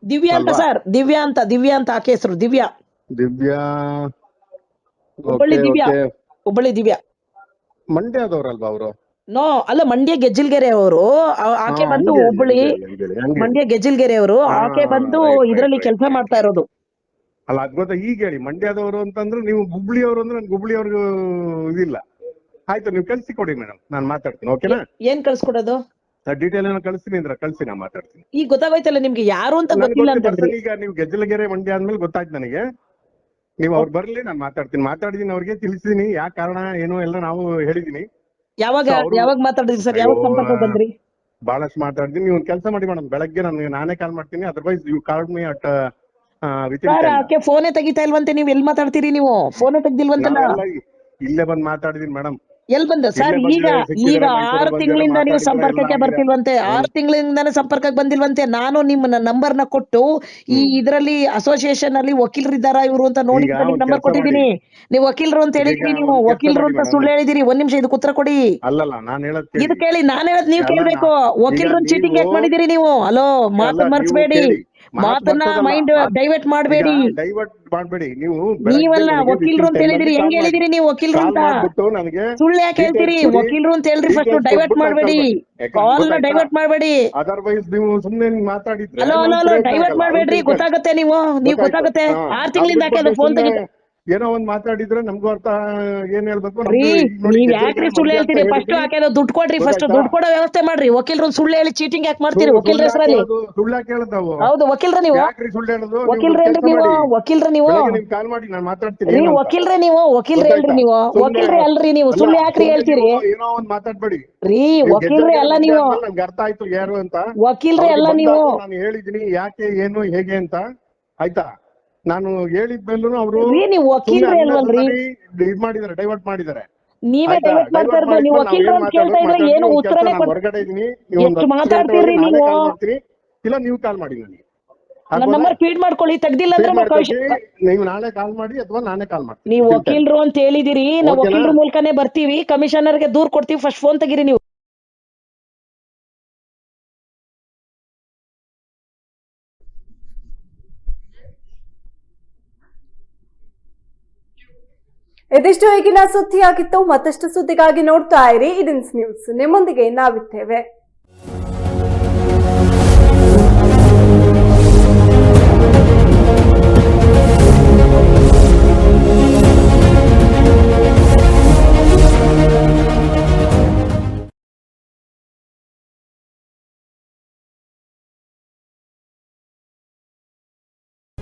ದಿವ್ಯಾ ಅಂತ ಸರ್ ದಿವ್ಯಾ ಅಂತ ದಿವ್ಯಾ ಅಂತ ಆಕೆ ಹೆಸರು ದಿವ್ಯಾ. ದಿವ್ಯಾ. ಹುಬ್ಬಳ್ಳಿ ದಿವ್ಯಾ. ಹುಬ್ಬಳ್ಳಿ ದಿವ್ಯಾ. ಮಂಡ್ಯದವ್ರಲ್ವಾ ಅವರು? ನೋ ಅಲ್ಲ ಮಂಡ್ಯ ಗೆಜ್ಜಿಲ್ಗೆರೆ ಅವರು ಆಕೆ ಬಂದು ಹುಬ್ಬಳ್ಳಿ ಮಂಡ್ಯ ಗೆಜ್ಜಿಲ್ಗೆರೆ ಅವರು ಆಕೆ ಬಂದು ಇದರಲ್ಲಿ ಕೆಲಸ. ಮಾಡ್ತಾ ಇರೋದು. ಅಲ್ಲ ಅದ್ ಗೊತ್ತಾ ಈಗ ಹೇಳಿ ಮಂಡ್ಯದವರು ಅಂತಂದ್ರೆ ನೀವು ಹುಬ್ಳಿಯವರು ಅಂದ್ರೆ ನನ್ಗೆ ಹುಬ್ಳಿಯವ್ರಿಗೂ ಇದಿಲ್ಲ. ಆಯ್ತು ನೀವು ಕಳ್ಸಿ ಕೊಡಿ ಮೇಡಮ್ ನಾನು ಮಾತಾಡ್ತೀನಿ ಓಕೆನಾ? ಏನ್ ಕಳ್ಸ್ಕೊಡೋದು? ಡೀಟೇಲ್ ಏನೋ ಕಳಿಸ್ತೀನಿ ಅಂದ್ರೆ ಕಳ್ಸಿ ನಾನು ಮಾತಾಡ್ತೀನಿ. ಈಗ ಗೊತ್ತಾಗೋಯ್ತಲ್ಲ ನಿಮ್ಗೆ ಯಾರು ಅಂತ ಗೊತ್ತಿಲ್ಲ ಅಂತ ಈಗ ನೀವು ಗೆಜ್ಜಲಗೆರೆ ಮಂಡ್ಯ ಆದ್ಮೇಲೆ ಗೊತ್ತಾಯ್ತು ನನಗೆ. ನೀವು ಅವ್ರು ಬರ್ಲಿ ನಾನು ಮಾತಾಡ್ತೀನಿ ಮಾತಾಡಿದೀನಿ ಅವ್ರಿಗೆ ತಿಳಿಸಿದೀನಿ ಯಾವ ಕಾರಣ ಏನು ಎಲ್ಲ ನಾವು ಹೇಳಿದೀನಿ. ಯಾವಾಗ ಯಾವಾಗ ಮಾತಾಡಿದ್ರಿ ಸರ್? ಯಾವಾಗ ಸಂಪರ್ಕ ಬಂದ್ರಿ? ಬಹಳಷ್ಟು ಮಾತಾಡ್ತೀನಿ. ನೀವು ಒಂದು ಕೆಲಸ ಮಾಡಿ ಮೇಡಮ್. ಬೆಳಗ್ಗೆ ನಾನು ನಾನೇ ಕಾಲ್ ಮಾಡ್ತೀನಿ. Otherwise you call me at sir ಆಕೆ ಫೋನೇ ತೆಗಿತಾ ಇಲ್ವಂತೆ? ನೀವು ಎಲ್ಲಿ ಮಾತಾಡ್ತೀರಿ ನೀವು? ಫೋನೇ ತೆಗ್ದಿಲ್ವಂತಲ್ಲ? ಇಲ್ಲೇ ಬಂದ್ ಮಾತಾಡಿದೀನಿ ಮೇಡಮ್. ಎಲ್ ಬಂದ? ಸರ್ ಈಗ ಈಗ ಆರ್ ತಿಂಗಳಿಂದ ನೀವು ಸಂಪರ್ಕಕ್ಕೆ ಬರ್ತಿಲ್ವಂತೆ ಆರ್ ತಿಂಗಳಿಂದಾನೇ ಸಂಪರ್ಕಕ್ಕೆ ಬಂದಿಲ್ವಂತೆ ನಾನು ನಿಮ್ಮ ನಂಬರ್ನ ಕೊಟ್ಟು ಈ ಇದರಲ್ಲಿ ಅಸೋಸಿಯೇಷನ್ ಅಲ್ಲಿ ವಕೀಲರಿದ್ದಾರ ಇವರು ಅಂತ ನೋಡಿ ನಂಬರ್ ಕೊಟ್ಟಿದ್ದೀನಿ. ನೀವು ವಕೀಲರು ಅಂತ ಹೇಳಿದ್ರಿ ನೀವು ವಕೀಲರು ಅಂತ ಸುಳ್ಳು. ಹೇಳಿದಿರಿ ಒಂದ್ ನಿಮಿಷ ಇದಕ್ಕೆ ಉತ್ತರ ಕೊಡಿ. ಇದು ಕೇಳಿ. ನಾನು ಹೇಳದ್ ನೀವು ಕೇಳಬೇಕು. ವಕೀಲರು ಚೀಟಿಂಗ್ ಯಾಕೆ ಮಾಡಿದಿರಿ ನೀವು? ಹಲೋ ಮಾತು ಅಲ್ಲ, ಮರ್ಸ್ಬೇಡಿ. ಮಾತನ್ನ ಮೈಂಡ್ ಡೈವರ್ಟ್ ಮಾಡಬೇಡಿ. ಡೈವರ್ಟ್ ಮಾಡ್ಬೇಡಿ. ನೀವು ನೀವಲ್ಲ ವಕೀಲರು ಅಂತ ಹೇಳಿದಿರಿ 10 ಹೆಂಗ್ ಹೇಳಿದಿರಿ ನೀವು ವಕೀಲರು ಅಂತ? ನನಗೆ ಸುಳ್ಳು ಯಾಕೆ ಹೇಳ್ತೀರಿ. ವಕೀಲರು ಅಂತ ಹೇಳ್ರಿ ಫಸ್ಟ್ ಡೈವರ್ಟ್ ಮಾಡಬೇಡಿ. ಕಾಲ್ನ ಡೈವರ್ಟ್ ಮಾಡಬೇಡಿ. ಅದರ್ವೈಸ್ ನೀವು ಸುಮ್ಮನೆ ಮಾತಾಡಿದ್ರೆ ಅಲೋ ಅಲೋ ನಮ್ಗೆ ಅಲೋ ಪ್ರಯೋಜನ ಡೈವರ್ಟ್. ಮಾಡಬೇಡ್ರಿ. ಗೊತ್ತಾಗುತ್ತೆ ನೀವು. ನೀವು ಗೊತ್ತಾಗುತ್ತೆ. ಆರ್ ತಿಂಗಳಿಂದ ಯಾಕೆ ಫೋನ್ ಸುಮ್ನೆ ಏನೋ ಒಂದ್ ಮಾತಾಡಿದ್ರೆ ನಮ್ಗೂ ಅರ್ಥ ಏನ್ ಹೇಳ್ಬೇಕು? ನೀವ್ ಯಾಕ್ರಿ ಸುಳ್ಳು ಹೇಳ್ತೀರಿ? ಫಸ್ಟ್. ಹಾಕಿದ ದುಡ್ಡು ಕೊಡ್ರಿ ಫಸ್ಟ್? ದುಡ್ಡು ಕೊಡೋ ವ್ಯವಸ್ಥೆ ಮಾಡ್ರಿ. ವಕೀಲರು ಸುಳ್ಳು ಹೇಳಿ ಚೀಟಿಂಗ್ ಯಾಕೆ ಮಾಡ್ತೀರಿ ವಕೀಲರ ಹೆಸರಲ್ಲಿ? ಸುಳ್ಳು ಹೌದು ವಕೀಲರ ನೀವು? ಸುಳ್ಳು ಹೇಳೋದು? ವಕೀಲರ ನೀವು. ವಕೀಲರ ನೀವು? ಕಾಲ್ ಮಾಡಿ ನಾನು ಮಾತಾಡ್ತೀನಿ. ನೀವು ಏನು ನೀವು? ವಕೀಲರ ಹೇಳ್ರಿ ನೀವು? ವಕೀಲರ ವಕೀಲ್ರೆ ಅಲ್ರಿ ನೀವು? ಸುಳ್ಳು ಯಾಕ್ರಿ ಹೇಳ್ತೀರಿ? ಏನೋ ಒಂದ್ ಮಾತಾಡ್ಬೇಡಿ. ರೀ ವಕೀಲರ ಎಲ್ಲ ನೀವು? ನಮ್ಗೆ ಅರ್ಥ ಆಯ್ತು ಯಾರು ಅಂತ. ವಕೀಲರ ಎಲ್ಲ ನೀವು? ನಾನು ಹೇಳಿದೀನಿ ಯಾಕೆ ಏನು ಹೇಗೆ ಅಂತ. ಆಯ್ತಾ? ನಾನು ಹೇಳಿದ್ಮೇಲೂ ಅವರು ರೀ ನೀವು ವಕೀಲ್ರೆ ಅಲ್ವಲ್ರಿ ಇದ್ ಮಾಡಿದಾರೆ ಡೈವರ್ಟ್ ಮಾಡಿದ್ದಾರೆ. ನೀವೇ? ಡೈವರ್ಟ್ ಮಾಡ್ತಾ ಇರೋದು ನೀವು ವಕೀಲರು ಅಂತ ಕೇಳ್ತಾ ಇದ್ರೆ ಏನು ಉತ್ತರನೇ ಹೊರಗಡೆ ಇದೀನಿ ಎಷ್ಟು ಮಾತಾಡ್ತೀರಿ ನೀವು? ಇಲ್ಲ ನೀವು ಕಾಲ್ ಮಾಡಿ ನನಗೆ. ನನ್ನ ನಂಬರ್ ಫೀಡ್ ಮಾಡ್ಕೊಳ್ಳಿ ತೆಗ್ದಿಲ್ಲ ಅಂದ್ರೆ ನಾವು ನೀವು ನಾಳೆ ಕಾಲ್ ಮಾಡಿ ಅಥವಾ ನಾನೇ ಕಾಲ್ ಮಾಡ್ತೀನಿ. ನೀವು ವಕೀಲರು ಅಂತ ಹೇಳಿದಿರಿ ನಾವು? ವಕೀಲರ ಮೂಲಕನೇ ಬರ್ತೀವಿ. ಕಮಿಷನರ್ಗೆ ದೂರ್ ಕೊಡ್ತೀವಿ. ಫಸ್ಟ್ ಫೋನ್ ತೆಗೀರಿ ನೀವು. ಇದಿಷ್ಟು ಈಗಿನ ಸುದ್ದಿಯಾಗಿತ್ತು. ಮತ್ತಷ್ಟು ಸುದ್ದಿಗಾಗಿ ನೋಡ್ತಾ ಇರಿ. ಇದಿನ್ಸ್ ನ್ಯೂಸ್ ನಿಮ್ಮೊಂದಿಗೆ ನಾವಿದ್ದೇವೆ.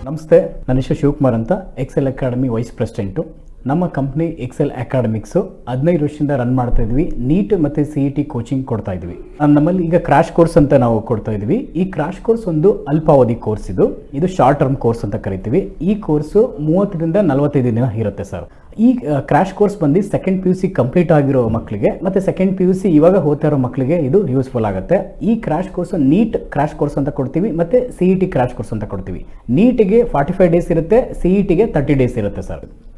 ನಮಸ್ತೆ. ನನ್ನ ಹೆಸರು ಶಿವಕುಮಾರ್ ಅಂತ. ಎಕ್ಸೆಲ್ ಅಕಾಡೆಮಿ ವೈಸ್ ಪ್ರೆಸಿಡೆಂಟು ನಮ್ಮ ಕಂಪ್ನಿ ಎಕ್ಸೆಲ್ ಅಕಾಡೆಮಿಕ್ಸು ಹದಿನೈದು ವರ್ಷದಿಂದ ರನ್ ಮಾಡ್ತಾ ಇದ್ವಿ. ನೀಟ್ ಮತ್ತು ಸಿ ಇ ಟಿ ಕೋಚಿಂಗ್ ಕೊಡ್ತಾ ಇದ್ವಿ. ನಮ್ಮಲ್ಲಿ ಈಗ ಕ್ರಾಶ್ ಕೋರ್ಸ್ ಅಂತ ನಾವು ಕೊಡ್ತಾ ಇದ್ವಿ. ಈ ಕ್ರಾಶ್ ಕೋರ್ಸ್ ಒಂದು ಅಲ್ಪಾವಧಿ ಕೋರ್ಸ್ ಇದು. ಇದು ಶಾರ್ಟ್ ಟರ್ಮ್ ಕೋರ್ಸ್ ಅಂತ ಕರಿತೀವಿ. ಈ ಕೋರ್ಸು ಮೂವತ್ತರಿಂದ ನಲವತ್ತೈದು ದಿನ ಇರುತ್ತೆ ಸರ್ ಈ ಕ್ರಾಶ್ ಕೋರ್ಸ್ ಬಂದು second P U C complete ಆಗಿರೋ ಮಕ್ಕಳಿಗೆ ಮತ್ತು ಸೆಕೆಂಡ್ ಪಿ ಯು ಸಿ ಇವಾಗ ಓದ್ತಾ ಮಕ್ಕಳಿಗೆ ಇದು ಯೂಸ್ಫುಲ್ ಆಗುತ್ತೆ. ಈ crash course NEET crash course ಅಂತ ಕೊಡ್ತೀವಿ ಮತ್ತು C E T crash course ಅಂತ ಕೊಡ್ತೀವಿ. ನೀಟಿಗೆ ಫಾರ್ಟಿ ಫೈವ್ ಡೇಸ್ ಇರುತ್ತೆ ಸಿ ಇ ಟಿಗೆ ತರ್ಟಿ ಡೇಸ್ ಇರುತ್ತೆ ಸರ್